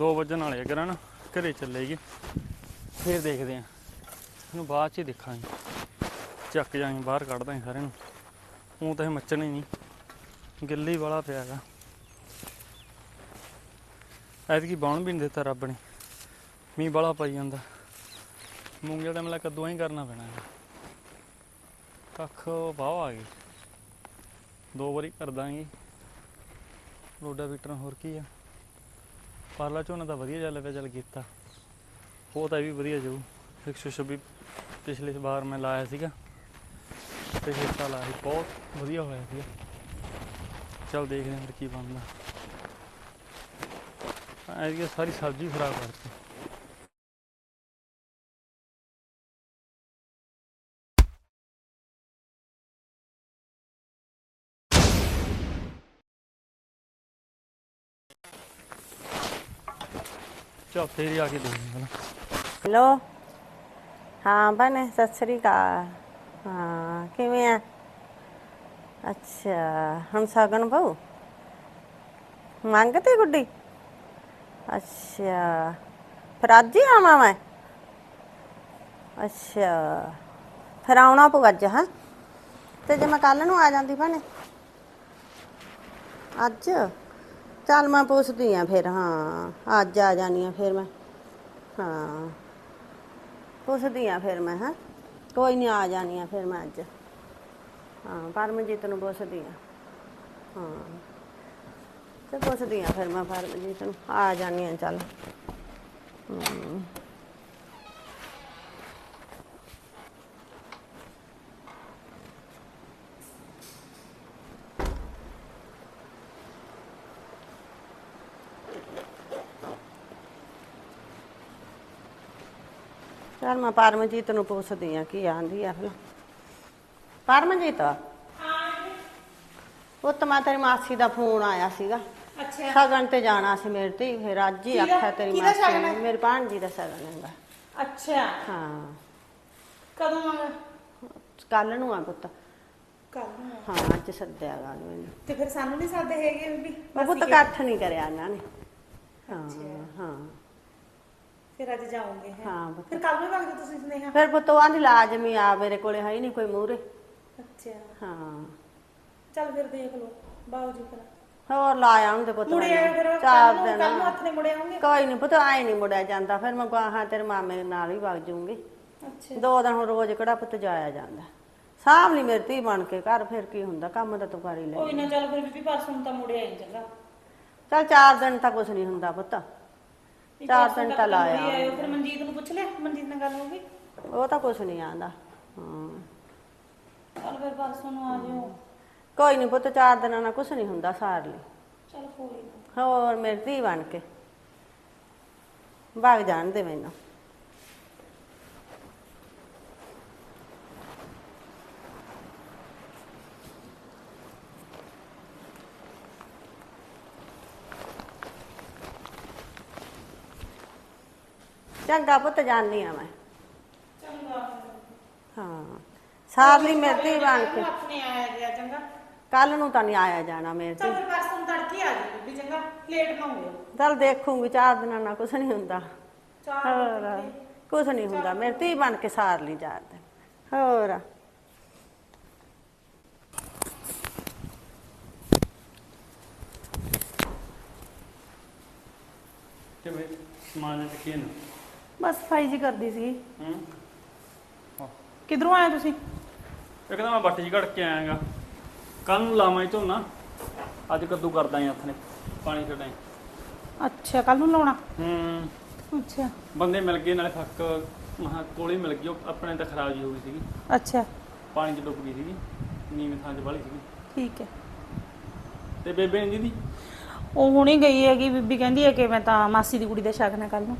2 ਵਜਣ ਵਾਲੇ ਆ ਕਰਨ ਘਰੇ ਚੱਲੇਗੀ। ਫਿਰ ਦੇਖਦੇ ਆ। ਇਹਨੂੰ ਬਾਅਦ ਚ ਹੀ ਦੇਖਾਂਗੇ। ਚੱਕ ਜਾਾਂਗੇ ਬਾਹਰ ਕੱਢਦਾ ਦਾਂਗੇ ਸਾਰਿਆਂ ਨੂੰ। ਉਹ ਤਾਂ ਇਹ ਮੱਚਣੇ ਨਹੀਂ। ਗਿੱਲੀ ਵਾਲਾ ਪਿਆ ਹੈਗਾ। ਐਤਕੀ ਬਾਉਣ ਵੀ ਨਹੀਂ ਦਿੱਤਾ ਰੱਬ ਨੇ। ਮੀਂਹ ਵਾਲਾ ਪਾਈ ਜਾਂਦਾ। ਮੂੰਗਲ ਦਾ ਮਲਾ ਕੱਦੂਆਂ ਹੀ ਕਰਨਾ ਪੈਣਾ ਹੈ ਕੱਖ ਵਾਹ ਆ ਗਈ। ਦੋ ਵਾਰੀ ਕਰ ਦਾਂਗੇ। ਰੋਡਾ ਬੀਟਰ ਹੋਰ ਕੀ ਆ? ਪਰਲਾ ਝੋਨਾ ਤਾਂ ਵਧੀਆ ਚੱਲ ਪਿਆ, ਚੱਲ ਕੀਤਾ। ਉਹ ਤਾਂ ਇਹ ਵੀ ਵਧੀਆ ਜਾਊ 126 ਪਿਛਲੇ ਵਾਰ ਮੈਂ ਲਾਇਆ ਸੀਗਾ। ਤੇ ਹਿੱਸਾ ਲਾਇਆ ਸੀ। ਬਹੁਤ ਵਧੀਆ ਹੋਇਆ ਸੀਗਾ। ਚੱਲ ਦੇਖਦੇ ਹਾਂ ਫਿਰ ਕੀ ਬਣਦਾ। ਐਤਕੀ ਸਾਰੀ ਸਬਜ਼ੀ ਖਰਾਬ ਕਰਤੀ। ਚੱਲ ਹੀ ਆ ਕੇ ਦੇਖਦੇ ਹਾਂ ਹੈਲੋ? ਹਾਂ, ਭੈਣੇ, ਸਤਿ ਸ੍ਰੀ ਅਕਾਲ। ਹਾਂ, ਕਿਵੇਂ ਆ? ਅੱਛਾ, ਹੁਣ ਸਾਗਨ ਬਹੁ ਮੰਗਤੇ ਗੁੱਡੀ? ਅੱਛਾ, ਫਿਰ ਅੱਜ ਹੀ ਆਵਾਂ ਮੈਂ? ਅੱਛਾ, ਫਿਰ ਆਉਣਾ ਪਊ ਅੱਜ, ਹਾਂ? ਤੇ ਜੇ ਮੈਂ ਕੱਲ ਨੂੰ ਆ ਜਾਂਦੀ, ਭੈਣੇ? ਅੱਜ? ਚੱਲ ਮੈਂ ਪੁੱਛਦੀ ਆ ਫਿਰ, ਹਾਂ, ਅੱਜ ਆ ਜਾਣੀ ਆ ਫਿਰ ਮੈਂ। ਹਾਂ, ਪੁੱਛਦੀ ਆ ਫਿਰ ਮੈਂ, ਹਾਂ। ਕੋਈ ਨਹੀਂ ਆ ਜਾਣੀ ਆ ਫਿਰ ਮੈਂ ਅੱਜ। ਹਾਂ, ਪਰਮਜੀਤ ਨੂੰ ਪੁੱਛਦੀ ਆ। ਹਾਂ, ਤੇ ਪੁੱਛਦੀ ਆ ਫਿਰ ਮੈਂ ਪਰਮਜੀਤ ਨੂੰ। ਆ ਜਾਣੀ ਆ, ਚੱਲ। ਹਮ। ਮੈਂ ਪਰਮਜੀਤ ਨੂੰ ਪੁੱਛਦੀ ਆ ਕੀ ਆਂਦੀ ਆ ਫਿਰ ਪਰਮਜੀਤ? ਪੁੱਤ ਮੈਂ ਤੇਰੀ ਮਾਸੀ ਦਾ ਫੋਨ ਆਇਆ ਸੀਗਾ। ਅੱਛਾ। ਸਗਨ ਤੇ ਜਾਣਾ ਸੀ ਮੇਰੇ ਤੇ ਫਿਰ ਅੱਜ ਹੀ ਆਖਿਆ ਤੇਰੀ ਕਿਹਦਾ ਮਾਸੀ ਸ਼ਗਨ? ਨੇ ਹੈ? ਮੇਰੇ ਭਾਣਜੀ ਦਾ ਸਗਨ ਹੈਗਾ। ਅੱਛਾ। ਹਾਂ। ਕਦੋਂ ਕੱਲ ਨੂੰ ਆ ਪੁੱਤ। ਕੱਲ ਨੂੰ। ਹਾਂ ਅੱਜ ਸੱਦਿਆ ਗਾ ਮੈਨੂੰ ਤੇ ਫਿਰ ਸਾਨੂੰ ਨਹੀਂ ਸਾਦੇ ਹੈਗੇ ਬੀਬੀ ਉਹ ਪੁੱਤ ਇਕੱਠ ਨਹੀਂ ਕਰਿਆ ਇਹਨਾਂ ਨੇ। ਹਾਂ। ਹਾਂ। ਫਿਰ ਅੱਜ ਜਾਓਗੇ ਹੈਂ? ਹਾਂ ਪੁੱਤ। ਫਿਰ ਕੱਲ ਨੂੰ ਵਗਦੇ ਤੁਸੀਂ ਸੁਨੇਹਾ। ਫਿਰ ਪੁੱਤ ਆਂਦੀ ਲਾਜ਼ਮੀ ਆ ਮੇਰੇ ਕੋਲੇ ਹੈ ਹੀ ਨਹੀਂ ਕੋਈ ਮੂਹਰੇ। ਅੱਛਾ। ਹਾਂ। ਚੱਲ ਫਿਰ ਦੇਖ ਲਓ ਬਾਬੂ ਜੀ ਫਿਰ ਹੋਰ ਲਾ ਆਉਂਦੇ ਪੁੱਤ ਮੁੜੇ ਮੈਨੂੰ। ਆਏ ਫਿਰ ਚਾਰ ਕੱਲ ਨੂੰ ਦਿਨ। ਕੱਲ ਨੂੰ ਹੱਥ ਨੇ ਮੁੜੇ ਆਉਂਗੇ ਕੋਈ ਨਹੀਂ ਪੁੱਤ ਆਏ ਨਹੀਂ ਮੁੜਿਆ ਜਾਂਦਾ। ਫਿਰ ਮੈਂ ਗਾਹਾਂ ਤੇਰੇ ਮਾਮੇ ਨਾਲ ਹੀ ਵਗ ਜਾਊਂਗੀ। ਅੱਛਾ। ਦੋ ਦਿਨ ਹੁਣ ਰੋਜ਼ ਕਿਹੜਾ ਪੁੱਤ ਜਾਇਆ ਜਾਂਦਾ। ਸਾਂਭ ਲਈ ਮੇਰੀ ਧੀ ਬਣ ਕੇ ਘਰ ਫਿਰ ਕੀ ਹੁੰਦਾ? ਕੰਮ ਤਾਂ ਤੂੰ ਕਰ ਹੀ ਲੈ। ਕੋਈ ਨਾ ਚੱਲ ਫਿਰ ਬੀਬੀ ਪਰਸੋਂ ਨੂੰ ਤਾਂ ਮੁੜੇ ਆਈ ਚੰਗਾ ਚੱਲ ਚਾਰ ਦਿਨ ਤਾਂ ਕੁਝ ਨਹੀਂ ਹੁੰਦਾ ਪੁੱਤ। ਚਾਰ ਦਿਨ ਤਾਂ ਲਾ ਮੁੜੇ ਆਇਓ। ਫਿਰ ਮਨਜੀਤ ਨੂੰ ਪੁੱਛ ਲਿਆ ਮਨਜੀਤ ਨਾਲ ਗੱਲ ਹੋ ਗਈ? ਉਹ ਤਾਂ ਕੁਝ ਨਹੀਂ ਆਂਦਾ ਹਾਂ। ਚੱਲ ਫਿਰ ਪਰਸੋਂ ਨੂੰ ਆ ਜਿਓ। ਕੋਈ ਨਹੀਂ ਪੁੱਤ ਚਾਰ ਦਿਨਾਂ ਨਾਲ ਕੁਝ ਨਹੀਂ ਹੁੰਦਾ ਸਾਰ ਲਈ। ਚੱਲ ਕੋਈ ਨਾ। ਹੋਰ ਮੇਰੀ ਧੀ ਬਣ ਕੇ। ਵਗ ਜਾਣ ਦੇ ਮੈਨੂੰ। ਚੰਗਾ ਪੁੱਤ ਜਾਣੀ ਆ ਮੈਂ। ਚੰਗਾ ਹਾਂ ਸਾਰ ਲਈ ਮੇਰੀ ਧੀ ਬਣ ਕੇ। ਨੇ ਆਇਆ ਗਿਆ ਚੰਗਾ। ਕੱਲ ਨੂੰ ਤਾਂ ਨਹੀਂ ਆਇਆ ਜਾਣਾ ਮੇਰੇ ਤੇ ਫਿਰ ਪਰਸੋਂ ਤੜਕੇ ਆ ਜਾਓ ਬੀਬੀ ਚੰਗਾ ਲੇਟ ਨਾ ਹੋਇਓ ਚੱਲ ਦੇਖੂੰਗੀ ਚਾਰ ਦਿਨਾਂ ਨਾਲ ਕੁਛ ਨਹੀਂ ਹੁੰਦਾ। ਚਾਰ ਹੋਰ ਕੁਛ ਨਹੀਂ ਹੁੰਦਾ ਮੇਰੀ ਧੀ ਬਣ ਕੇ ਸਾਰ ਲਈ ਦਿਨ। ਹੋਰ। ਕਿਵੇਂ? ਸਮਾਨ ਕੀ ਨਾ? ਬਸ ਸਫ਼ਾਈ ਜੀ ਕਰਦੀ ਸੀ ਹੂੰ। ਕਿਧਰੋਂ ਆਏ ਤੁਸੀਂ? ਇੱਕ ਤਾਂ ਮੈਂ ਬੱਟ ਜੀ ਘੜ ਕੇ ਆਇਆਗਾ ਕੱਲ ਨੂੰ ਲਾਵਾਂ ਹੀ ਝੋਨਾ। ਅੱਜ ਕੱਦੂ ਕਰਦਾ ਹੀ ਹੱਥ ਨੇ ਪਾਣੀ ਛੱਡਾਂ ਅੱਛਾ ਕੱਲ ਨੂੰ ਲਾਉਣਾ? ਹੂੰ। ਅੱਛਾ। ਬੰਦੇ ਮਿਲ ਗਏ ਨਾਲੇ ਫੱਕ ਮਹਾ ਕੋਲੇ ਮਿਲ ਗਈ ਉਹ ਆਪਣੇ ਤਾਂ ਖਰਾਬ ਜੀ ਹੋ ਗਈ ਸੀਗੀ। ਅੱਛਾ। ਪਾਣੀ 'ਚ ਡੁੱਬ ਗਈ ਸੀਗੀ ਨੀਵੇਂ ਥਾਂ 'ਚ ਵਾਲੀ ਸੀਗੀ। ਠੀਕ ਹੈ। ਤੇ ਬੇਬੇ ਨੇ ਦੀਦੀ? ਉਹ ਹੁਣੇ ਗਈ ਹੈਗੀ ਬੀਬੀ ਕਹਿੰਦੀ ਹੈ ਕਿ ਮੈਂ ਤਾਂ ਮਾਸੀ ਦੀ ਕੁੜੀ ਦਾ ਸ਼ਗਨ ਹੈ ਕੱਲ ਨੂੰ।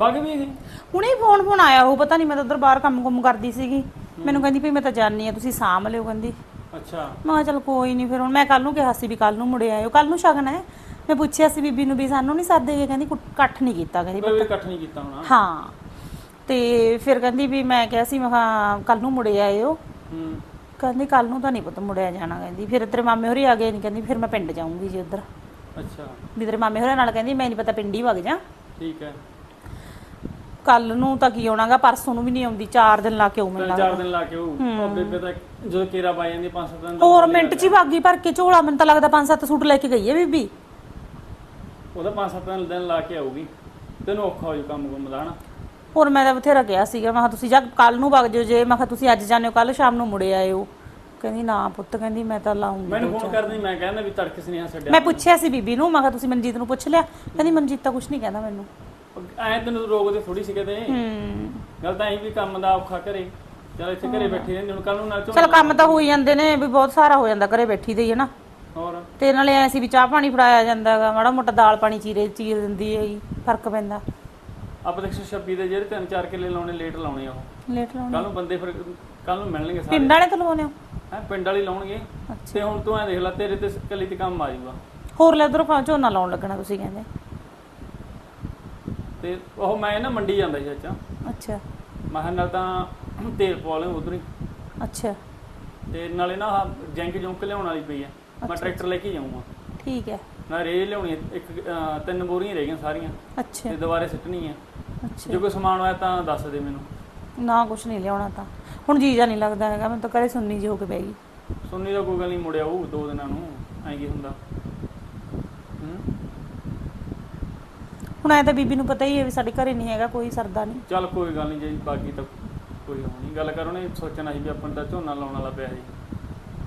ਵਗ ਵੀ ਗਈ? ਹੁਣੇ ਫੋਨ ਫੋਨ ਆਇਆ ਉਹ ਪਤਾ ਨਹੀਂ ਮੈਂ ਤਾਂ ਉਧਰ ਬਾਹਰ ਕੰਮ ਕੁੰਮ ਕਰਦੀ ਸੀਗੀ। ਮੈਨੂੰ ਕਹਿੰਦੀ ਵੀ ਮੈਂ ਤਾਂ ਜਾਣੀ ਆ ਤੁਸੀਂ ਸਾਂਭ ਲਿਓ ਕਹਿੰਦੀ। ਅੱਛਾ। ਮੈਂ ਕਿਹਾ ਚਲ ਕੋਈ ਨਹੀਂ ਫਿਰ ਹੁਣ ਮੈਂ ਕੱਲ ਨੂੰ ਕਿਹਾ ਸੀ ਵੀ ਕੱਲ ਨੂੰ ਮੁੜੇ ਆਇਓ। ਕੱਲ ਨੂੰ ਸ਼ਗਨ ਹੈ। ਮੈਂ ਪੁੱਛਿਆ ਸੀ ਬੀਬੀ ਨੂੰ ਵੀ ਸਾਨੂੰ ਨਹੀਂ ਸਾਦੇ ਕਹਿੰਦੀ ਕੁ- ਇਕੱਠ ਨਹੀਂ ਕੀਤਾ ਕਹਿੰਦੀ ਬੇਬੇ ਇਕੱਠ ਨਹੀਂ ਕੀਤਾ ਹੋਣਾ। ਹਾਂ। ਤੇ ਫਿਰ ਕਹਿੰਦੀ ਵੀ ਮੈਂ ਕਿਹਾ ਸੀ ਮੈਂ ਕਿਹਾ ਕੱਲ ਨੂੰ ਮੁੜੇ ਆਇਓ। ਹੂੰ। ਕਹਿੰਦੀ ਕੱਲ ਨੂੰ ਤਾਂ ਨਹੀਂ ਪੁੱਤ ਮੁੜਿਆ ਜਾਣਾ ਕਹਿੰਦੀ। ਫਿਰ ਤੇਰੇ ਮਾਮੇ ਹੋਰੀ ਆ ਗਏ ਨਹੀਂ ਕਹਿੰਦੀ ਫਿਰ ਮੈਂ ਪਿੰਡ ਜਾਊਂਗੀ ਜੀ ਉਧਰ। ਅੱਛਾ। ਵੀ ਤੇਰੇ ਮਾਮੇ ਹੋਰਾਂ ਨਾਲ ਕਹਿੰਦੀ ਮੈਂ ਨਹੀਂ ਪਤਾ ਪਿੰਡੀ ਵਗ ਜਾ। ਠੀਕ ਹੈ। ਕੱਲ ਨੂੰ ਤਾਂ ਕੀ ਆਉਣਾਗਾ ਪਰਸੋਂ ਨੂੰ ਵੀ ਨਹੀਂ ਆਉਂਦੀ 4 ਦਿਨ ਲਾ ਕੇ ਆਉ ਮੈਨੂੰ ਤਿੰਨ ਲੱਗਦਾ। ਦਿਨ ਲਾ ਕੇ ਉਹ ਉਹ ਬੇਬੇ ਤਾਂ ਜਦੋਂ ਕੇਰਾ ਪਾ ਜਾਂਦੀ ਪੰਜ ਸੱਤ ਦਿਨ ਦਾ ਹੋਰ ਮਿੰਟ ਚ ਹੀ ਭਾਗੀ ਭਰ ਕੇ ਝੋਲਾ ਮੈਨੂੰ ਤਾਂ ਲੱਗਦਾ 5-7 ਸੂਟ ਲੈ ਕੇ ਗਈ ਹੈ ਬੀਬੀ। ਉਹਦਾ ਪੰਜ ਸੱਤ ਦਿਨ ਦਿਨ ਲਾ ਕੇ ਆਊਗੀ। ਤੈਨੂੰ ਔਖਾ ਹੋ ਜੂ ਕੰਮ ਕੁੰਮ ਦਾ ਹਨਾ? ਹੋਰ ਮੈਂ ਤਾਂ ਬਥੇਰਾ ਕਿਹਾ ਸੀਗਾ ਮੈਂ ਕਿਹਾ ਤੁਸੀਂ ਜਾ ਕੱਲ ਨੂੰ ਵਗ ਜਿਓ ਜੇ ਮੈਂ ਕਿਹਾ ਤੁਸੀਂ ਅੱਜ ਜਾਂਦੇ ਹੋ ਕੱਲ ਸ਼ਾਮ ਨੂੰ ਮੁੜੇ ਆਇਓ ਕਹਿੰਦੀ ਨਾ ਪੁੱਤ ਕਹਿੰਦੀ ਮੈਂ ਤਾਂ ਲਾਉਂਗੀ ਮੈਨੂੰ ਫੋਨ ਕਰਦੀ ਮੈਂ ਕਹਿੰਦਾ ਵੀ ਤੜਕੇ ਸੁਨੇਹਾ ਛੱਡਿਆ। ਮੈਂ ਪੁੱਛਿਆ ਸੀ ਬੀਬੀ ਨੂੰ ਮੈਂ ਕਿਹਾ ਤੁਸੀਂ ਮਨਜੀਤ ਨੂੰ ਪੁੱਛ ਲਿਆ। ਕਹਿੰਦੀ ਮਨਜੀਤ ਤਾਂ ਕੁਝ ਨਹੀਂ ਕਹਿੰਦਾ ਮੈਨੂੰ। ਐ ਤੈਨੂੰ ਰੋਕਦੇ ਥੋੜੀ ਸੀ ਕਿਤੇ। ਹੂੰ। ਗੱਲ ਤਾਂ ਐਂ ਵੀ ਕੰਮ ਦਾ ਔਖਾ ਘਰੇ। ਚਲ ਇੱਥੇ ਘਰੇ ਬੈਠੀ ਰਹਿੰਦੀ ਹੁਣ ਕੱਲ ਨੂੰ ਨਾਲ ਚਲ ਝੋਨਾ ਕੰਮ ਤਾਂ ਹੋ ਹੀ ਜਾਂਦੇ ਨੇ ਵੀ ਬਹੁਤ ਸਾਰਾ ਹੋ ਜਾਂਦਾ ਘਰੇ ਬੈਠੀ ਦੇ ਹੀ ਹੈ ਨਾ ਹੋਰ? ਤੇ ਨਾਲੇ ਐ ਸੀ ਵੀ ਚਾਹ ਪਾਣੀ ਫੜਾਇਆ ਜਾਂਦਾਗਾ ਮਾੜਾ ਮੋਟਾ ਦਾਲ ਪਾਣੀ ਚੀਰੇ ਚੀਰ ਦਿੰਦੀ ਹੈਗੀ ਫ਼ਰਕ ਪੈਂਦਾ। ਆਪਾਂ 126 ਦੇ ਜਿਹੜੇ ਤਿੰਨ ਚਾਰ ਕਿੱਲੇ ਲਾਉਣੇ ਲੇਟ ਲਾਉਣੇ ਆ ਉਹ। ਲੇਟ ਲਾਉਣਾ। ਕੱਲ ਨੂੰ ਬੰਦੇ ਫਿਰ ਕੱਲ ਨੂੰ ਮਿਲਣਗੇ ਸਾਰੇ। ਪਿੰਡ ਵਾਲੇ ਤਾਂ ਲਵਾਉਣੇ ਹੋ ਹੈ ਪਿੰਡ ਵਾਲੀ ਲਾਉਣਗੇ। ਤੇ ਹੁਣ ਤੂੰ ਐ ਦੇਖ ਲੈ ਤੇਰੇ ਤੇ ਕੱਲੀ ਤੇ ਕੰਮ ਆ ਜਾਊਗਾ। ਹੋਰ ਲੈ ਉਧਰੋਂ ਝੋਨਾ ਲਾਉਣ ਲੱਗਣਾ ਤੁਸੀਂ ਕਹਿੰਦੇ। ਤੇ ਉਹ ਮੈਂ ਨਾ ਮੰਡੀ ਜਾਂਦਾ ਸੀ ਚਾਚਾ ਅੱਛਾ। ਮੈਂ ਕਿਹਾ ਨਾਲ ਤਾਂ ਤੇਲ ਪਵਾ ਲਿਆ ਉਧਰ ਹੀ। ਅੱਛਾ। ਤੇ ਨਾਲੇ ਨਾ ਆਹ ਜੈਂਕ ਜੁੰਕ ਲਿਆਉਣ ਵਾਲੀ ਪਈ ਆ। ਮੈਂ ਟਰੈਕਟਰ ਲੈ ਕੇ ਜਾਊਂਗਾ। ਠੀਕ ਹੈ। ਨਾ ਰੇ ਲਿਆਉਣੀ ਆ, ਇੱਕ ਅਹ, ਤਿੰਨ ਬੋਰੀਆਂ ਰਹਿ ਗਈਆਂ ਸਾਰੀਆਂ। ਅੱਛਾ। ਤੇ ਦੁਬਾਰੇ ਸਿੱਟਣੀ ਆ। ਅੱਛਾ। ਜੇ ਕੋਈ ਸਮਾਨ ਹੋਇਆ ਤਾਂ ਦੱਸ ਦੇ ਮੈਨੂੰ। ਨਾ ਕੁਛ ਨਹੀਂ ਲਿਆਉਣਾ ਤਾਂ। ਹੁਣ ਜੀਜਾ ਨਹੀਂ ਲੱਗਦਾ ਹੈਗਾ ਮੈਂ ਤਾਂ ਘਰੇ ਸੁਣਨੀ ਜੀ ਹੋ ਕੇ ਬਹਿ ਗਈ। ਸੁਣਨੀ ਦਾ ਕੋਈ ਗੱਲ ਨਹੀਂ ਮੁੜਿਆ ਉਹ ਦੋ ਦਿਨਾਂ ਨੂੰ ਐਂ ਕੀ ਹੁੰਦਾ ਹੂੰ ਹੁਣ ਐ ਤਾਂ ਬੀਬੀ ਨੂੰ ਪਤਾ ਹੀ ਹੈ ਵੀ ਸਾਡੇ ਘਰੇ ਨਹੀਂ ਹੈਗਾ ਕੋਈ ਸਰਦਾ ਨਹੀਂ। ਚੱਲ ਕੋਈ ਗੱਲ ਨਹੀਂ ਜੇ ਬਾਕੀ ਤਾਂ ਕੋਈ ਹੋਣੀ ਗੱਲ ਕਰੋ ਨੇ ਸੋਚਣਾ ਸੀ ਵੀ ਆਪਾਂ ਨੂੰ ਤਾਂ ਝੋਨਾ ਲਾਉਣ ਵਾਲਾ ਪਿਆ ਸੀ।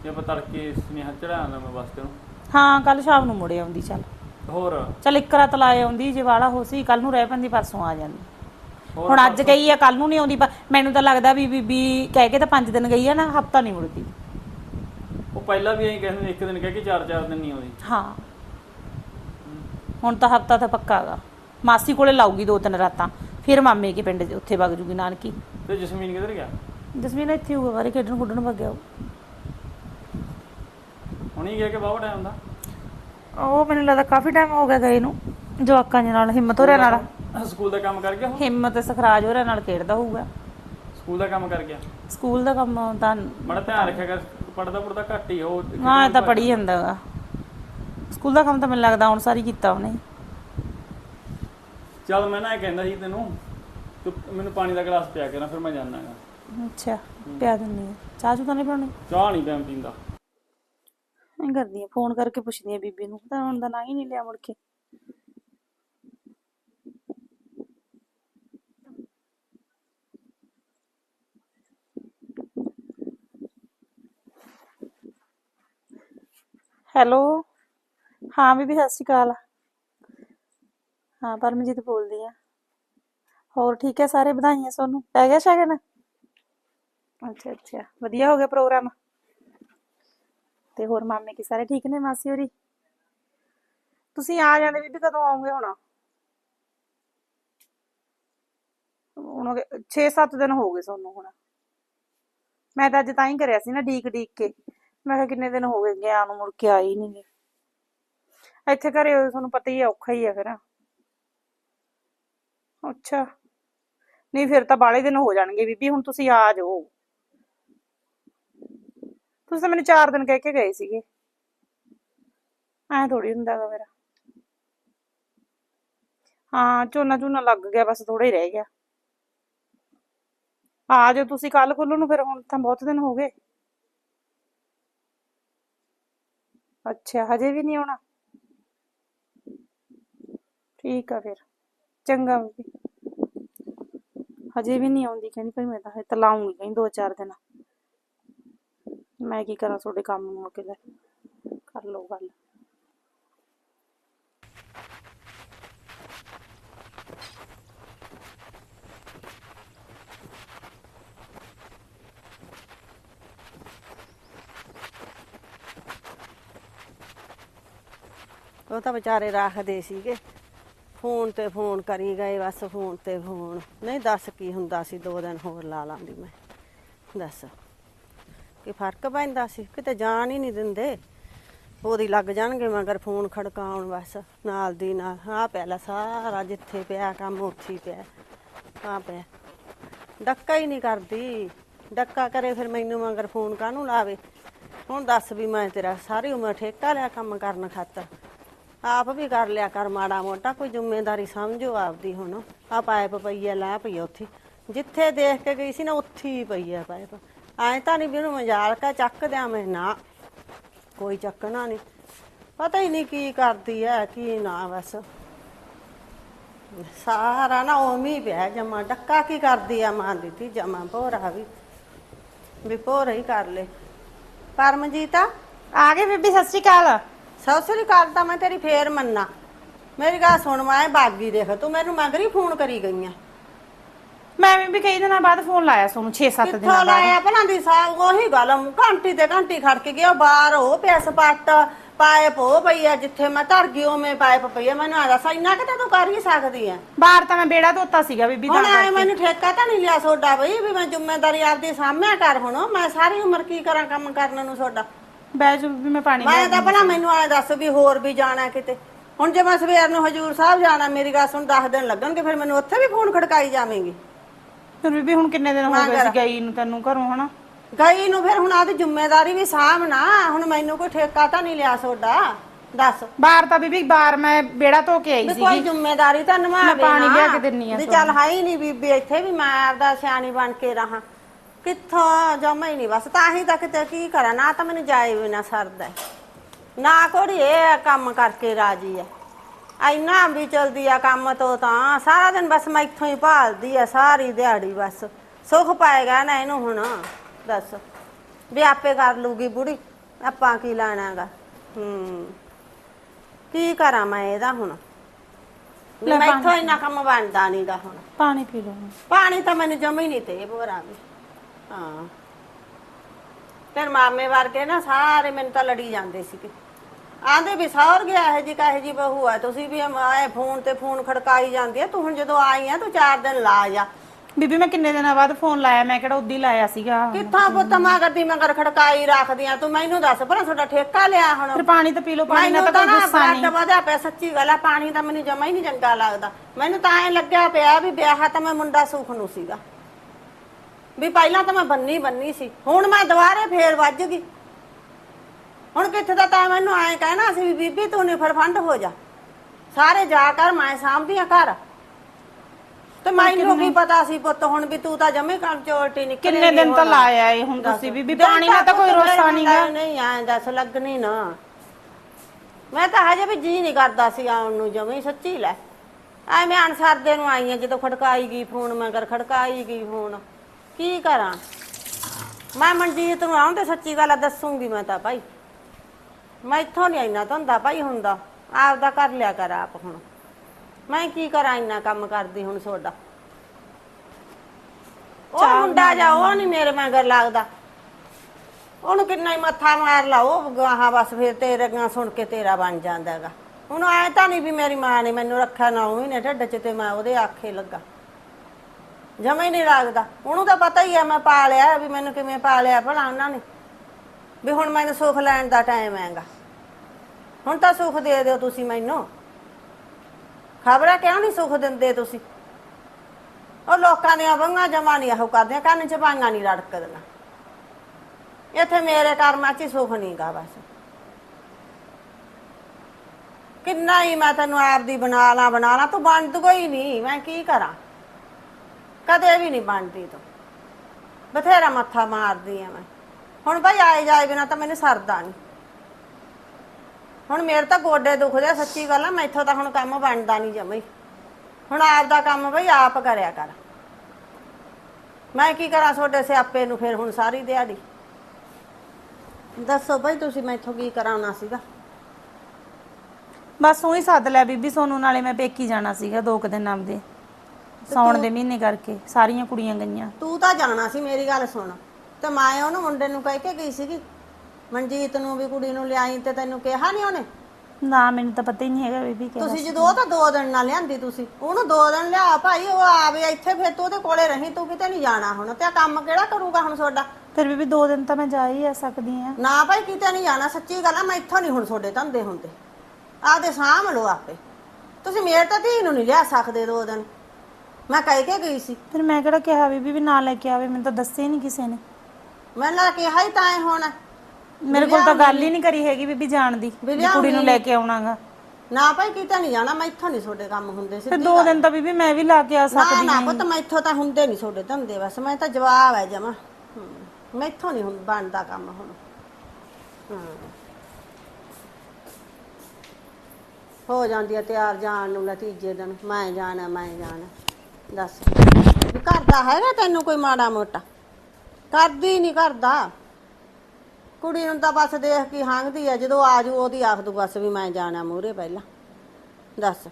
ਜੇ ਆਪਾਂ ਤੜਕੇ ਸੁਨੇਹਾ ਚੜਾਉਂਦਾ ਮੈਂ ਬਸ ਤੈਨੂੰ ਹਾਂ ਕੱਲ ਸ਼ਾਮ ਨੂੰ ਮੁੜੇ ਆਉਂਦੀ ਚੱਲ। ਹੋਰ? ਚੱਲ ਇੱਕ ਰਾਤ ਲਾਏ ਆਉਂਦੀ ਜੇ ਵਾਲਾ ਹੋ ਸੀ ਕੱਲ ਨੂੰ ਰਹਿ ਪੈਂਦੀ ਪਰਸੋਂ ਆ ਜਾਂਦੀ। ਹੋਰ ਹੁਣ ਅੱਜ ਗਈ ਆ ਕੱਲ ਨੂੰ ਨਹੀਂ ਆਉਂਦੀ ਪਰ ਮੈਨੂੰ ਤਾਂ ਲੱਗਦਾ ਵੀ ਬੀਬੀ ਕਹਿ ਕੇ ਤਾਂ 5 ਦਿਨ ਗਈ ਆ ਨਾ ਹਫਤਾ ਨਹੀਂ ਮੁੜਦੀ। ਉਹ ਪਹਿਲਾਂ ਵੀ ਐਂ ਕਹਿੰਦੇ ਨੇ ਇੱਕ ਦਿਨ ਕਹਿ ਕੇ ਚਾਰ ਚਾਰ ਦਿਨ ਨਹੀਂ ਆਉਂਦੀ। ਹਾਂ। ਹੁਣ ਤਾਂ ਹਫਤਾ ਤਾਂ ਪੱਕਾ ਗਾ। ਮਾਸੀ ਕੋਲੇ ਲਾਊਗੀ ਦੋ ਤਿੰਨ ਰਾਤਾਂ ਫਿਰ ਮਾਮੇ ਕੇ ਪਿੰਡ ਉੱਥੇ ਵਗ ਜੂਗੀ ਨਾਨਕੀ। ਤੇ ਜਸਮੀਨ ਕਿੱਧਰ ਗਿਆ? ਜਸਮੀਨ ਇੱਥੇ ਹੋਊਗਾ ਬਾਰੇ ਖੇਡਣ ਖੁੱਡਣ ਵਗਿਆ ਉਹ। ਹੁਣੀ ਗਿਆ ਕਿ ਬਾਬਾ ਟਾਈਮ ਦਾ? ਉਹ ਮੈਨੂੰ ਲੱਗਦਾ ਕਾਫੀ ਟਾਈਮ ਹੋ ਗਿਆ ਗਏ ਨੂੰ ਜਵਾਕਾਂ ਦੇ ਨਾਲ ਹਿੰਮਤ ਹੋਰਿਆਂ ਨਾਲ। ਸਕੂਲ ਦਾ ਕੰਮ ਕਰ ਗਿਆ ਉਹ? ਹਿੰਮਤ ਸਖਰਾਜ ਹੋਰਿਆਂ ਨਾਲ ਖੇਡਦਾ ਹੋਊਗਾ। ਸਕੂਲ ਦਾ ਕੰਮ ਕਰ ਗਿਆ? ਸਕੂਲ ਦਾ ਕੰਮ ਤਾਂ ਬੜਾ ਧਿਆਨ ਰੱਖਿਆ ਕਰ ਪੜਦਾ ਪੜਦਾ ਘੱਟ ਹੀ ਆ, ਉਹ ਹਾਂ ਇਹ ਤਾਂ ਪੜੀ ਜਾਂਦਾਗਾ ਸਕੂਲ ਦਾ ਕੰਮ ਤਾਂ ਮੈਨੂੰ ਲੱਗਦਾ ਹੁਣ ਸਾਰੀ ਕੀਤਾ ਉਹਨੇ। ਚੱਲ ਮੈਂ ਨਾ ਇਹ ਕਹਿੰਦਾ ਸੀ ਤੈਨੂੰ ਤੂੰ ਮੈਨੂੰ ਪਾਣੀ ਦਾ ਗਲਾਸ ਪਿਆ ਕਰਾਂ ਫਿਰ ਮੈਂ ਜਾਣਾਗਾ ਅੱਛਾ ਪਿਆ ਦਿੰਨੀ ਆ। ਚਾਹ ਚੂ ਤਾਂ ਨਹੀਂ ਬਣਾਉਣੀ ਚਾਹ ਨਹੀਂ ਟਾਈਮ ਪੀਂਦਾ। ਐਂ ਕਰਦੀ ਆ ਫੋਨ ਕਰਕੇ ਪੁੱਛਦੀ ਆ ਬੀਬੀ ਨੂੰ ਤਾਂ ਹੁਣ ਦਾ ਨਾ ਹੀ ਨਹੀਂ ਲਿਆ ਮੁੜ ਕੇ। ਹੈਲੋ? ਹਾਂ ਬੀਬੀ ਸਤਿ ਸ਼੍ਰੀ ਅਕਾਲ। ਹਾਂ ਪਰਮਜੀਤ ਬੋਲਦੀ ਆ। ਹੋਰ ਠੀਕ ਹੈ ਸਾਰੇ ਵਧਾਈਆਂ ਤੁਹਾਨੂੰ ਪੈ ਗਿਆ ਸ਼ਗਨ? ਅੱਛਾ ਅੱਛਾ। ਵਧੀਆ ਹੋ ਗਿਆ ਪ੍ਰੋਗਰਾਮ? ਤੇ ਹੋਰ ਮਾਮੇ ਕੀ ਸਾਰੇ ਠੀਕ ਨੇ ਮਾਸੀ ਹੋਰੀ? ਤੁਸੀਂ ਆ ਜਾਂਦੇ ਬੀਬੀ ਕਦੋਂ ਆਉਂਗੇ ਹੁਣ? ਹੁਣ 6-7 ਦਿਨ ਹੋ ਗਏ ਤੁਹਾਨੂੰ ਹੁਣ। ਮੈਂ ਤਾਂ ਅੱਜ ਤਾਂ ਹੀ ਕਰਿਆ ਸੀ ਨਾ ਡੀਕ ਡੀਕ ਕੇ। ਮੈਂ ਕਿਹਾ ਕਿੰਨੇ ਦਿਨ ਹੋ ਗਏ ਗਿਆ ਨੂੰ ਮੁੜ ਕੇ ਆਈ ਨਹੀਂ ਇੱਥੇ ਘਰੇ ਤੁਹਾਨੂੰ ਪਤਾ ਹੀ ਔਖਾ ਹੀ ਹੈ ਫਿਰ। ਅੱਛਾ। ਨਹੀਂ ਫਿਰ ਤਾਂ ਬਾਲੇ ਦਿਨ ਹੋ ਜਾਣਗੇ ਬੀਬੀ, ਹੁਣ ਤੁਸੀਂ ਆ ਜਾਓ। ਤੁਸੀਂ ਤਾਂ ਮੈਨੂੰ 4 ਦਿਨ ਕਹਿ ਕੇ ਗਏ ਸੀਗੇ। ਐ ਥੋੜੀ ਹੁੰਦਾਗਾ ਮੇਰਾ। ਹਾਂ, ਝੋਨਾ ਝੋਨਾ ਲੱਗ ਗਿਆ, ਬਸ ਥੋੜਾ ਹੀ ਰਹਿ ਗਿਆ। ਆ ਜਾਓ ਤੁਸੀਂ ਕੱਲ ਕੁੱਲ ਨੂੰ, ਫਿਰ ਹੁਣ ਤਾਂ ਬਹੁਤ ਦਿਨ ਹੋ ਗਏ। ਅੱਛਾ, ਹਜੇ ਵੀ ਨਹੀਂ ਆਉਣਾ? ਠੀਕ ਆ ਫਿਰ। ਚੰਗਾ ਬੀਬੀ ਹਜੇ ਵੀ ਨਹੀਂ ਆਉਂਦੀ, ਕਹਿੰਦੀ ਭਾਈ ਮੈਂ ਤਾਂ ਹਜੇ ਤਾਂ ਲਾਉਂਗੀ, ਕਹਿੰਦੀ ਦੋ ਚਾਰ ਦਿਨ। ਮੈਂ ਕੀ ਕਰਾਂ ਤੁਹਾਡੇ ਕੰਮ ਨੂੰ ਅੱਗੇ ਲੈ। ਕਰ ਲਓ ਗੱਲ। ਉਹ ਤਾਂ ਵਿਚਾਰੇ ਰੱਖਦੇ ਸੀਗੇ। ਫੋਨ ਤੇ ਫੋਨ ਕਰੀ ਗਏ, ਬਸ ਫੋਨ ਤੇ ਫੋਨ। ਨਹੀਂ, ਦੱਸ ਕੀ ਹੁੰਦਾ ਸੀ, ਦੋ ਦਿਨ ਹੋਰ ਲਾ ਲਾਂਦੀ ਮੈਂ। ਦੱਸ ਕੀ ਫ਼ਰਕ ਪੈਂਦਾ ਸੀ, ਕਿਤੇ ਜਾਣ ਹੀ ਨਹੀਂ ਦਿੰਦੇ। ਉਹਦੀ ਲੱਗ ਜਾਣਗੇ ਮਗਰ ਫੋਨ ਖੜਕਾਉਣ, ਬਸ। ਨਾਲ ਦੀ ਨਾਲ ਆ ਪਿਆ ਲੈ ਸਾਰਾ ਜਿੱਥੇ ਪਿਆ, ਕੰਮ ਉੱਥੇ ਹੀ ਪਿਆ। ਆ ਪਿਆ। ਡੱਕਾ ਹੀ ਨਹੀਂ ਕਰਦੀ। ਡੱਕਾ ਕਰੇ ਫਿਰ ਮੈਨੂੰ ਮਗਰ ਫੋਨ ਕਾਹਨੂੰ ਲਾਵੇ? ਹੁਣ ਦੱਸ ਵੀ ਮੈਂ ਤੇਰਾ ਸਾਰੀ ਉਮਰ ਠੇਕਾ ਲਿਆ ਕੰਮ ਕਰਨ ਖਾਤਰ। ਆਪ ਵੀ ਕਰ ਲਿਆ ਕਰ ਮਾੜਾ ਮੋਟਾ, ਕੋਈ ਜ਼ਿੰਮੇਵਾਰੀ ਸਮਝੋ ਆਪਦੀ ਹੁਣ। ਆ ਪਾਇਪ ਪਈ ਆ ਲਾ ਪਈ ਆ ਉੱਥੇ। ਜਿੱਥੇ ਦੇਖ ਕੇ ਗਈ ਸੀ ਨਾ, ਉੱਥੇ ਹੀ ਪਈ ਆ ਪਾਇਪ। ਐਂ ਤਾਂ ਨਹੀਂ ਵੀ ਉਹਨੂੰ ਮਜਾਲ ਕਾ ਚੱਕ ਦਿਆਂ ਮੈਂ, ਨਾ। ਕੋਈ ਚੱਕਣਾ ਨਹੀਂ ਪਤਾ ਹੀ ਨਹੀਂ ਕੀ ਕਰਦੀ ਐ, ਕੀ ਨਾ ਬਸ। ਸਾਰਾ ਨਾ ਉਵੇਂ ਪਿਆ ਜਮਾ। ਡੱਕਾ ਕੀ ਕਰਦੀ ਆ ਮਾਂ ਦੀ ਜਮਾ ਭੋਰਾ ਵੀ। ਵੀ ਭੋਰਾ ਹੀ ਕਰ ਲੈ। ਪਰਮਜੀਤ, ਆ ਗਏ ਬੀਬੀ, ਸਤਿ ਸ਼੍ਰੀ ਅਕਾਲ। ਸਤਿ ਸ੍ਰੀ ਅਕਾਲ ਤਾਂ ਮੈਂ ਤੇਰੀ ਫੇਰ ਮੰਨਾ। ਮੇਰੀ ਗੱਲ ਸੁਣ ਮੈਂ ਬਾਗੀ ਦੇਖ ਤੂੰ ਮੈਨੂੰ ਮਗਰੀ ਫੋਨ ਕਰੀ ਗਈ ਆ ਮੈਂ ਵੀ ਕਈ ਦਿਨਾਂ ਬਾਅਦ ਫੋਨ ਲਾਇਆ ਸੋਨੂੰ 6-7 ਦਿਨਾਂ ਬਾਅਦ। ਲਾਇਆ? ਭਲਾਂ ਦੀ ਸਾ ਉਹੀ ਗੱਲ ਘੰਟੀ ਤੇ ਘੰਟੀ ਖੜ ਕੇ ਗਿਆ ਬਾਹਰ ਉਹ ਪਿਆ ਸਪੱਟ ਪਾਇਪ ਉਹ ਪਈ ਆ ਜਿੱਥੇ ਮੈਂ ਧਰ ਗਈ ਉਵੇਂ ਪਾਇਪ ਪਈ ਆ। ਮੈਨੂੰ ਆ ਦੱਸ ਇੰਨਾ ਕਿਤੇ ਤੂੰ ਕਰ ਹੀ ਸਕਦੀ ਆ ਬਾਹਰ ਤਾਂ ਮੈਂ ਬੇੜਾ ਧੋਤਾ ਸੀਗਾ ਬੀਬੀ ਹੁਣ ਦਾ ਐ ਮੈਨੂੰ ਠੇਕਾ ਤਾਂ ਨਹੀਂ ਲਿਆ ਸੋਡਾ ਬਈ ਵੀ ਮੈਂ ਜ਼ਿੰਮੇਵਾਰੀ ਆਪਦੀ ਸਾਹਮਣੇ ਕਰ ਹੁਣ। ਮੈਂ ਸਾਰੀ ਉਮਰ ਕੀ ਕਰਾਂ ਕੰਮ ਕਰਨ ਨੂੰ ਸੋਡਾ? ਬਹਿ ਜਾ ਬੀਬੀ ਮੈਂ ਪਾਣੀ ਮੈਂ ਤਾਂ ਭਲਾ ਮੈਨੂੰ ਆਏ ਦੱਸ ਵੀ ਹੋਰ ਵੀ ਜਾਣਾ ਕਿਤੇ। ਹੁਣ ਜੇ ਮੈਂ ਸਵੇਰ ਨੂੰ ਹਜੂਰ ਸਾਹਿਬ ਜਾਣਾ ਮੇਰੀ ਗੱਲ ਸੁਣ 10 ਦਿਨ ਲੱਗਣਗੇ ਫਿਰ ਮੈਨੂੰ ਉੱਥੇ ਵੀ ਫੋਨ ਖੜਕਾਈ ਜਾਵੇਂਗੀ। ਫਿਰ ਬੀਬੀ ਹੁਣ ਕਿੰਨੇ ਦਿਨ ਹੋ ਗਏ। ਸੀ ਗਈ ਨੂੰ ਤੈਨੂੰ ਘਰੋਂ ਹਨਾ? ਗਈ ਨੂੰ ਫਿਰ ਹੁਣ ਆਦੀ ਜ਼ਿੰਮੇਵਾਰੀ ਵੀ ਸਾਹਮਣਾ ਹੁਣ ਮੈਨੂੰ ਕੋਈ ਠੇਕਾ ਤਾਂ ਨਹੀਂ ਲਿਆ ਸੋਡਾ। ਦੱਸ। ਬਾਹਰ ਤਾਂ ਬੀਬੀ ਬਾਹਰ ਮੈਂ ਬੇੜਾ ਧੋ ਕੇ ਆਈ ਸੀ ਕੋਈ ਜ਼ਿੰਮੇਵਾਰੀ ਤਾਂ ਨਿਭਾਵੇ ਮੈਂ ਪਾਣੀ। ਲਿਆ ਕੇ ਦਿੰਨੀ ਆ ਵੀ ਚੱਲ ਹੈ ਹੀ ਨਹੀਂ ਬੀਬੀ ਇੱਥੇ ਵੀ ਮੈਂ ਆਪਦਾ ਸਿਆਣੀ ਬਣ ਕੇ ਰਹਾ। ਕਿੱਥੋਂ ਜਮਾ ਹੀ ਨਹੀਂ ਬਸ। ਤਾਂ ਹੀ ਤਾਂ ਕਿਤੇ ਕੀ ਕਰਾਂ? ਨਾ ਤਾਂ ਮੈਨੂੰ ਜਾਏ ਵੀ ਨਾ ਸਰਦਾ। ਨਾ ਕੋਈ ਇਹ ਕੰਮ ਕਰਕੇ ਰਾਜੀ ਆ। ਇੰਨਾ ਵੀ ਚਲਦੀ ਆ ਕੰਮ ਤੋਂ ਤਾਂ। ਸਾਰਾ ਦਿਨ ਬਸ ਮੈਂ ਇੱਥੋਂ ਹੀ ਭਾਲਦੀ ਆ ਸਾਰੀ ਦਿਹਾੜੀ ਬਸ। ਸੁੱਖ ਪਾਏਗਾ ਨਾ ਇਹਨੂੰ ਹੁਣ ਦੱਸ। ਵੀ ਆਪੇ ਕਰ ਲੂਗੀ ਬੁੜੀ। ਆਪਾਂ ਕੀ ਲੈਣਾਗਾ? ਹੂੰ। ਕੀ ਕਰਾਂ ਮੈਂ ਇਹਦਾ ਹੁਣ? ਲੈ ਮੈਂ ਇੱਥੋਂ ਇੰਨਾ ਕੰਮ ਬਣਦਾ ਨਹੀਂਗਾ ਹੁਣ। ਪਾਣੀ ਪੀ ਲਓ। ਪਾਣੀ ਤਾਂ ਮੈਨੂੰ ਜਮਾ ਹੀ ਨਹੀਂ ਤੇ ਭੋਰਾ ਵੀ। ਹਾਂ। ਤੇ ਮਾਮੇ ਵਰਗੇ ਨਾ ਸਾਰੇ ਮੈਨੂੰ ਤਾਂ ਲੜੀ ਜਾਂਦੇ ਸੀਗੇ। ਆਂਦੇ ਵੀ ਸੌਰ ਗਿਆ ਹੈ ਜੀ ਕਹੇ ਜੀ ਬਹੂ ਆ ਤੁਸੀਂ ਵੀ ਆਏ ਫੋਨ ਤੇ ਫੋਨ ਖੜਕਾਈ ਜਾਂਦੀ ਆ ਤੂੰ ਹੁਣ ਜਦੋਂ ਆਈ ਆ ਤੂੰ ਚਾਰ ਦਿਨ ਲਾ ਜਾ। ਬੀਬੀ ਮੈਂ ਕਿੰਨੇ ਦਿਨਾਂ ਬਾਅਦ ਫੋਨ ਲਾਇਆ? ਮੈਂ ਕਿਹੜਾ ਉਦੀ ਲਾਇਆ ਸੀਗਾ? ਕਿੱਥਾਂ ਪੁੱਤ ਮਾਂ ਕਰਦੀ ਮਗਰ ਖੜਕਾਈ ਰੱਖਦੀ ਆ? ਤੂੰ ਮੈਨੂੰ ਦੱਸ ਭਲਾ ਤੁਹਾਡਾ ਠੇਕਾ ਲਿਆ ਹੁਣ? ਫਿਰ ਪਾਣੀ ਤਾਂ ਪੀ ਲਓ ਪਾਣੀ ਨਾਲ ਮੈਨੂੰ ਤਾਂ ਤਾਂ ਕੋਈ ਗੁੱਸਾ ਨਹੀਂ। ਬਲੱਡ ਵਧਿਆ ਪਿਆ ਸੱਚੀ ਗੱਲ ਆ ਪਾਣੀ ਤਾਂ ਮੈਨੂੰ ਜਮਾ ਹੀ ਨਹੀਂ ਚੰਗਾ ਲੱਗਦਾ। ਮੈਨੂੰ ਤਾਂ ਐ ਲੱਗਿਆ ਪਿਆ ਵੀ ਵਿਆਹ ਤਾਂ ਮੈਂ ਮੁੰਡਾ ਸੁਖ ਨੂੰ ਸੀਗਾ। ਵੀ ਪਹਿਲਾਂ ਤਾਂ ਮੈਂ ਬੰਨੀ ਬੰਨੀ ਸੀ ਹੁਣ ਮੈਂ ਦੁਬਾਰੇ ਫੇਰ ਵੱਜ ਗਈ। ਹੁਣ ਕਿੱਥੇ ਦਾ ਤਾਂ ਮੈਨੂੰ ਐ ਕਹਿਣਾ ਸੀ ਵੀ ਬੀਬੀ ਤੂੰ ਨਹੀਂ ਫਰਫੰਡ ਹੋ ਜਾ। ਸਾਰੇ ਜਾ ਕਰ ਮੈਂ ਸਾਂਭਦੀਆਂ ਘਰ। ਤੇ ਮੈਨੂੰ ਕੀ ਪਤਾ ਸੀ ਪੁੱਤ ਹੁਣ ਵੀ ਤੂੰ ਤਾਂ ਜਮੇ ਕੰਮ ਚੋਲਟੀ ਨਿਕਲੇ ਕਿੰਨੇ ਦਿਨ ਤਾਂ ਲਾਇਆ ਏ ਹੁਣ ਤੁਸੀਂ ਬੀਬੀ ਪਾਣੀ ਨਾਲ ਤਾਂ ਕੋਈ ਰੋਸਾ ਨਹੀਂਗਾ ਨਹੀਂ ਆਂ ਦੱਸ ਲੱਗਣੀ ਨਾ। ਮੈਂ ਤਾਂ ਹਜੇ ਵੀ ਜੀ ਨਹੀਂ ਕਰਦਾ ਸੀ ਆਉਣ ਨੂੰ ਜਮੇ ਸੱਚੀ ਲੈ। ਐ ਮੈਂ ਅਨਸਰਦੇ ਨੂੰ ਆਈ ਆ ਜਦੋਂ ਖੜਕਾਈ ਗਈ ਫੋਨ ਮਗਰ ਖੜਕਾਈ ਗਈ ਫੋਨ। ਕੀ ਕਰਾਂ? ਮੈਂ ਮਨਜੀਤ ਨੂੰ ਆਉਂ ਤੇ ਸੱਚੀ ਗੱਲ ਦੱਸੂਗੀ ਮੈਂ ਤਾਂ ਭਾਈ। ਮੈਂ ਇੱਥੋਂ ਨਹੀਂ ਇੰਨਾ ਧੰਦਾ ਭਾਈ ਹੁੰਦਾ। ਆਪਦਾ ਕਰ ਲਿਆ ਕਰ ਆਪ ਹੁਣ। ਮੈਂ ਕੀ ਕਰਾਂ ਇੰਨਾ ਕੰਮ ਕਰਦੀ ਹੁਣ ਸੋਡਾ? ਉਹ ਮੁੰਡਾ ਜਾ ਉਹ ਨਹੀਂ ਮੇਰੇ ਮਗਰ ਲੱਗਦਾ। ਉਹਨੂੰ ਕਿੰਨਾ ਹੀ ਮੱਥਾ ਮਾਰ ਲਾ ਉਹ ਗਾਹਾਂ ਬਸ ਫਿਰ ਤੇਰੇ ਗਾਂ ਸੁਣ ਕੇ ਤੇਰਾ ਬਣ ਜਾਂਦਾ ਹੈਗਾ ਹੁਣ ਆਏ ਤਾਂ ਨਹੀਂ ਵੀ ਮੇਰੀ ਮਾਂ ਨੇ ਮੈਨੂੰ ਰੱਖਿਆ ਨਾ ਉਹ ਨੇ ਢੱਡ 'ਚ ਤੇ ਮੈਂ ਉਹਦੇ ਆਖੇ ਲੱਗਾ। ਜਮਾ ਹੀ ਨਹੀਂ ਲੱਗਦਾ। ਉਹਨੂੰ ਤਾਂ ਪਤਾ ਹੀ ਹੈ ਮੈਂ ਪਾ ਲਿਆ ਵੀ ਮੈਨੂੰ ਕਿਵੇਂ ਪਾ ਲਿਆ ਭਲਾ ਉਹਨਾਂ ਨੇ। ਵੀ ਹੁਣ ਮੈਨੂੰ ਸੁੱਖ ਲੈਣ ਦਾ ਟਾਈਮ ਹੈਗਾ। ਹੁਣ ਤਾਂ ਸੁੱਖ ਦੇ ਦਿਓ ਤੁਸੀਂ ਮੈਨੂੰ। ਖਬਰਾਂ ਕਿਉਂ ਨਹੀਂ ਸੁੱਖ ਦਿੰਦੇ ਤੁਸੀਂ? ਉਹ ਲੋਕਾਂ ਦੀਆਂ ਬੰਗਾ ਜਮਾ ਨਹੀਂ ਆਹੋ ਕਰਦੇ ਕੰਨ ਚ ਪਾਈਆਂ ਨਹੀਂ ਦੇਣਾ ਇੱਥੇ ਮੇਰੇ ਕਰਮਾਂ 'ਚ ਹੀ ਸੁੱਖ ਨਹੀਂਗਾ ਬਸ। ਕਿੰਨਾ ਹੀ ਮੈਂ ਤੈਨੂੰ ਆਪ ਦੀ ਬਣਾ ਲਾ ਬਣਾ ਲਾ, ਤੂੰ ਬਣਦ ਕੋਈ ਨਹੀਂ, ਮੈਂ ਕੀ ਕਰਾਂ? ਕਦੇ ਵੀ ਨਹੀਂ ਬਣਦੀ ਤੂੰ। ਬਥੇਰਾ ਮੱਥਾ ਮਾਰਦੀ ਆ ਮੈਂ। ਹੁਣ ਭਾਈ ਆਏ ਜਾਏ ਬਿਨਾ ਤਾਂ ਮੈਨੂੰ ਸਰਦਾ ਨਹੀਂ। ਹੁਣ ਮੇਰੇ ਤਾਂ ਗੋਡੇ ਦੁਖਦੇ ਆ, ਸੱਚੀ ਗੱਲ ਆ ਮੈਥੋਂ ਤਾਂ ਹੁਣ ਕੰਮ ਬਣਦਾ ਨਹੀਂ ਜਮਈ ਹੁਣ ਆਪ ਦਾ ਕੰਮ ਬਈ ਆਪ ਕਰਿਆ ਕਰ। ਮੈਂ ਕੀ ਕਰਾਂ ਤੁਹਾਡੇ ਸਿਆਪੇ ਨੂੰ ਫਿਰ ਹੁਣ ਸਾਰੀ ਦਿਹਾੜੀ? ਦੱਸੋ ਬਈ ਤੁਸੀਂ ਮੈਥੋਂ ਕੀ ਕਰਾਉਣਾ ਸੀਗਾ? ਬਸ ਉਹੀ ਸੱਦ ਲਿਆ ਬੀਬੀ ਸੋਨੂੰ ਨਾਲੇ ਮੈਂ ਪੇਕੀ ਜਾਣਾ ਸੀਗਾ ਦੋ ਕੁ ਦਿਨ ਆਪਦੇ। ਸੌਣ ਦੇ ਮਹੀਨੇ ਕਰਕੇ ਸਾਰੀਆਂ ਕੁੜੀਆਂ ਗਈਆਂ। ਤੂੰ ਤਾਂ ਜਾਣਾ ਸੀ ਮੇਰੀ ਗੱਲ ਸੁਣ। ਤੇ ਮੈਂ ਉਹਨੂੰ ਮੁੰਡੇ ਨੂੰ ਕਹਿ ਕੇ ਗਈ ਸੀਗੀ ਮਨਜੀਤ ਨੂੰ ਵੀ ਕੁੜੀ ਨੂੰ ਲਿਆਈ ਤੇ ਤੈਨੂੰ ਕਿਹਾ ਨਹੀਂ ਉਹਨੇ? ਨਾ ਮੈਨੂੰ ਤਾਂ ਪਤਾ ਹੀ ਨਹੀਂ ਹੈਗਾ ਬੀਬੀ ਕਿਹਾ ਤੁਸੀਂ ਜਦੋਂ ਉਹ ਤਾਂ ਦੋ ਦਿਨ ਨਾਲ ਲਿਆਂਦੀ ਤੁਸੀਂ ਉਹਨੂੰ ਦੋ ਦਿਨ ਲਿਆ ਭਾਈ ਉਹ ਆਵੇ ਇੱਥੇ ਫਿਰ ਤੂੰ ਉਹਦੇ ਕੋਲੇ ਰਹੀਂ ਤੂੰ ਕਿਤੇ ਨਹੀਂ ਜਾਣਾ ਹੁਣ ਤੇ ਆਹ ਕੰਮ ਕਿਹੜਾ ਕਰੂਗਾ ਹੁਣ ਤੁਹਾਡਾ? ਫਿਰ ਬੀਬੀ ਦੋ ਦਿਨ ਤਾਂ ਮੈਂ ਜਾ ਹੀ ਆ ਸਕਦੀ ਆ। ਨਾ ਭਾਈ ਕਿਤੇ ਨਹੀਂ ਜਾਣਾ ਸੱਚੀ ਗੱਲ ਆ ਮੈਂ ਇੱਥੋਂ ਨਹੀਂ ਹੁਣ ਤੁਹਾਡੇ ਧੰਦੇ ਹੁੰਦੇ। ਆਪਦੇ ਸਾਂਭ ਲਓ ਆਪੇ। ਤੁਸੀਂ ਮੇਰੇ ਤਾਂ ਧੀ ਨੂੰ ਨਹੀਂ ਲਿਆ ਸਕਦੇ ਦੋ ਦਿਨ। ਮੈਂ ਕਹਿ ਕੇ ਗਈ ਸੀ। ਫਿਰ ਮੈਂ ਕਿਹੜਾ ਕਿਹਾ ਬੀਬੀ ਵੀ ਨਾ ਲੈ ਕੇ ਆਵੇ ਮੈਨੂੰ ਤਾਂ ਦੱਸਿਆ ਹੀ ਨਹੀਂ ਕਿਸੇ ਨੇ। ਮੈਂ ਨਾ ਕਿਹਾ ਹੀ ਤਾਂ ਐ ਹੋਣਾ। ਮੇਰੇ ਕੋਲ ਤਾਂ ਗੱਲ ਹੀ ਨਹੀਂ ਕਰੀ ਹੈਗੀ ਬੀਬੀ ਜਾਣ ਦੀ ਵੀ ਵੀ ਕੁੜੀ ਨੂੰ ਲੈ ਕੇ ਆਉਣਾਗਾ। ਨਾ ਭਾਈ ਕਿਤੇ ਨਹੀਂ ਜਾਣਾ ਮੈਂ ਇੱਥੋਂ ਨਹੀਂ ਤੁਹਾਡੇ ਕੰਮ ਹੁੰਦੇ ਸੀ ਫਿਰ ਦੋ ਦਿਨ ਤਾਂ ਬੀਬੀ ਮੈਂ ਵੀ ਲਾ ਕੇ ਆ ਨਾ ਸਕਦੀ ਨਾ ਪੁੱਤ ਮੈਂ ਇੱਥੋਂ ਤਾਂ ਹੁੰਦੇ ਨਹੀਂ ਤੁਹਾਡੇ ਧੰਦੇ ਬਸ ਮੈਂ ਤਾਂ ਜਵਾਬ ਹੈ ਜਮਾ। ਮੈਂ ਇੱਥੋਂ ਨਹੀਂ ਹੁਣ ਬਣਦਾ ਕੰਮ ਹੁਣ। ਹਾਂ। ਹੋ ਜਾਂਦੀ ਆ ਤਿਆਰ ਜਾਣ ਨੂੰ ਲੈ ਤੀਜੇ ਦਿਨ ਮੈਂ ਜਾਣਾ ਮੈਂ ਜਾਣਾ। ਦੱਸ। ਵੀ ਕਰਦਾ ਹੈਗਾ ਤੈਨੂੰ ਕੋਈ ਮਾੜਾ ਮੋਟਾ? ਕਰਦੀ ਨਹੀਂ ਕਰਦਾ ਕੁੜੀ ਨੂੰ ਤਾਂ ਬਸ ਦੇਖ ਕੇ ਹੰਗਦੀ ਆ, ਜਦੋਂ ਆਜੂ ਉਹਦੀ ਆਖ ਦੂ ਬਸ ਵੀ ਮੈਂ ਜਾਣਾ ਮੂਹਰੇ ਪਹਿਲਾਂ। ਦੱਸ,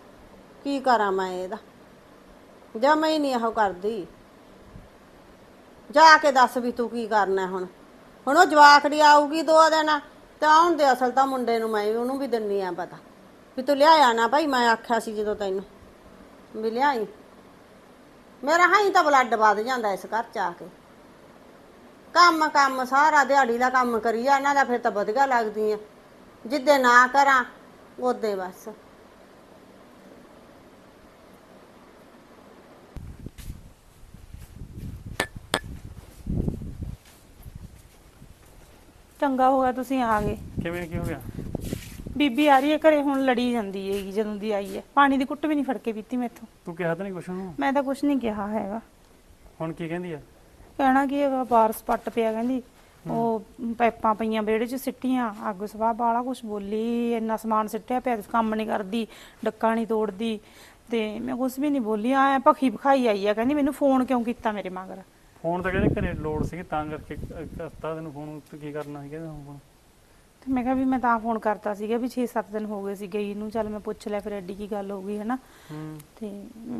ਕੀ ਕਰਾਂ ਮੈਂ ਇਹਦਾ? ਜਮਾ ਹੀ ਨਹੀਂ ਉਹ ਕਰਦੀ। ਜਾ ਕੇ ਦੱਸ ਵੀ ਤੂੰ ਕੀ ਕਰਨਾ ਹੁਣ? ਹੁਣ ਉਹ ਜਵਾਕੜੀ ਆਊਗੀ ਦੋ ਦਿਨ, ਤੇ ਆਉਣ ਦੇ ਅਸਲ ਤਾਂ ਮੁੰਡੇ ਨੂੰ ਮੈਂ ਉਹਨੂੰ ਵੀ ਦਿੰਨੀ ਆ ਪਤਾ। ਵੀ ਤੂੰ ਲਿਆਇਆ ਨਾ ਭਾਈ, ਮੈਂ ਆਖਿਆ ਸੀ ਜਦੋਂ ਤੈਨੂੰ। ਵੀ ਲਿਆਈ? ਮੇਰਾ ਹਾਈ ਤਾਂ ਬਲੱਡ ਵੱਧ ਜਾਂਦਾ ਇਸ ਘਰ ਚ ਆ ਕੇ। ਕੰਮ ਕੰਮ ਸਾਰਾ ਦਿਹਾੜੀ ਦਾ ਕੰਮ ਕਰੀ ਜਾ ਇਹਨਾਂ ਦਾ ਫਿਰ ਤਾਂ ਵਧੀਆ ਲੱਗਦੀ ਆ। ਜਿੱਦੇ ਨਾ ਕਰਾਂ ਉਹਦੇ ਬਸ। ਚੰਗਾ ਹੋ ਗਿਆ ਤੁਸੀਂ ਆ ਗਏ। ਕਿਵੇਂ ਕੀ ਹੋ ਗਿਆ? ਬੀਬੀ ਆ ਰਹੀ ਹੈ ਘਰੇ ਹੁਣ ਲੜੀ ਜਾਂਦੀ ਹੈਗੀ ਜਦੋਂ ਦੀ ਆਈ ਹੈ। ਪਾਣੀ ਦੀ ਕੁੱਟ ਵੀ ਨਹੀਂ ਫੜ ਕੇ ਪੀਤੀ ਮੈਥੋਂ। ਤੂੰ ਕਿਹਾ ਤਾਂ ਨਹੀਂ ਕੁਛ ਉਹਨੂੰ? ਮੈਂ ਤਾਂ ਕੁਝ ਨਹੀਂ ਕਿਹਾ ਹੈਗਾ। ਹੁਣ ਕੀ ਕਹਿੰਦੀ ਆ? ਕਹਿਣਾ ਕੀ ਹੈਗਾ ਬਾਰਸ ਪੱਟ ਪਿਆ ਕਹਿੰਦੀ। ਉਹ ਪੈਪਾਂ ਪਈਆਂ ਵਿਹੜੇ 'ਚ ਸਿੱਟੀਆਂ ਅੱਗ ਸਵਾਹ ਬਾਲਾ ਕੁਝ ਬੋਲੀ ਇੰਨਾ ਸਮਾਨ ਸਿੱਟਿਆ ਪਿਆ ਕੰਮ ਨਹੀਂ ਕਰਦੀ ਡੱਕਾ ਨਹੀਂ ਤੋੜਦੀ। ਤੇ ਮੈਂ ਕੁਝ ਵੀ ਨਹੀਂ ਬੋਲੀ ਆ ਭਖੀ ਭਖਾਈ ਆਈ ਆ ਕਹਿੰਦੀ ਮੈਨੂੰ ਫੋਨ ਕਿਉਂ ਕੀਤਾ ਮੇਰੇ ਮਗਰ? ਫੋਨ ਤਾਂ ਕਹਿੰਦੇ ਘਰੇ ਲੋੜ ਸੀ ਤਾਂ ਕਰਕੇ ਕਰਤਾ ਤੈਨੂੰ ਫੋਨ ਕੀ ਕਰਨਾ ਸੀ ਕਹਿੰਦਾ ਹੁਣ ਤੇ ਮੈਂ ਕਿਹਾ ਵੀ ਮੈਂ ਤਾਂ ਫੋਨ ਕਰਤਾ ਸੀਗਾ ਵੀ 6-7 ਦਿਨ ਹੋ ਗਏ ਸੀ ਗਈ ਨੂੰ ਚੱਲ ਮੈਂ ਪੁੱਛ ਲਿਆ ਫਿਰ ਐਡੀ ਕੀ ਗੱਲ ਹੋ ਗਈ ਹੈ ਨਾ ਹੂੰ। ਤੇ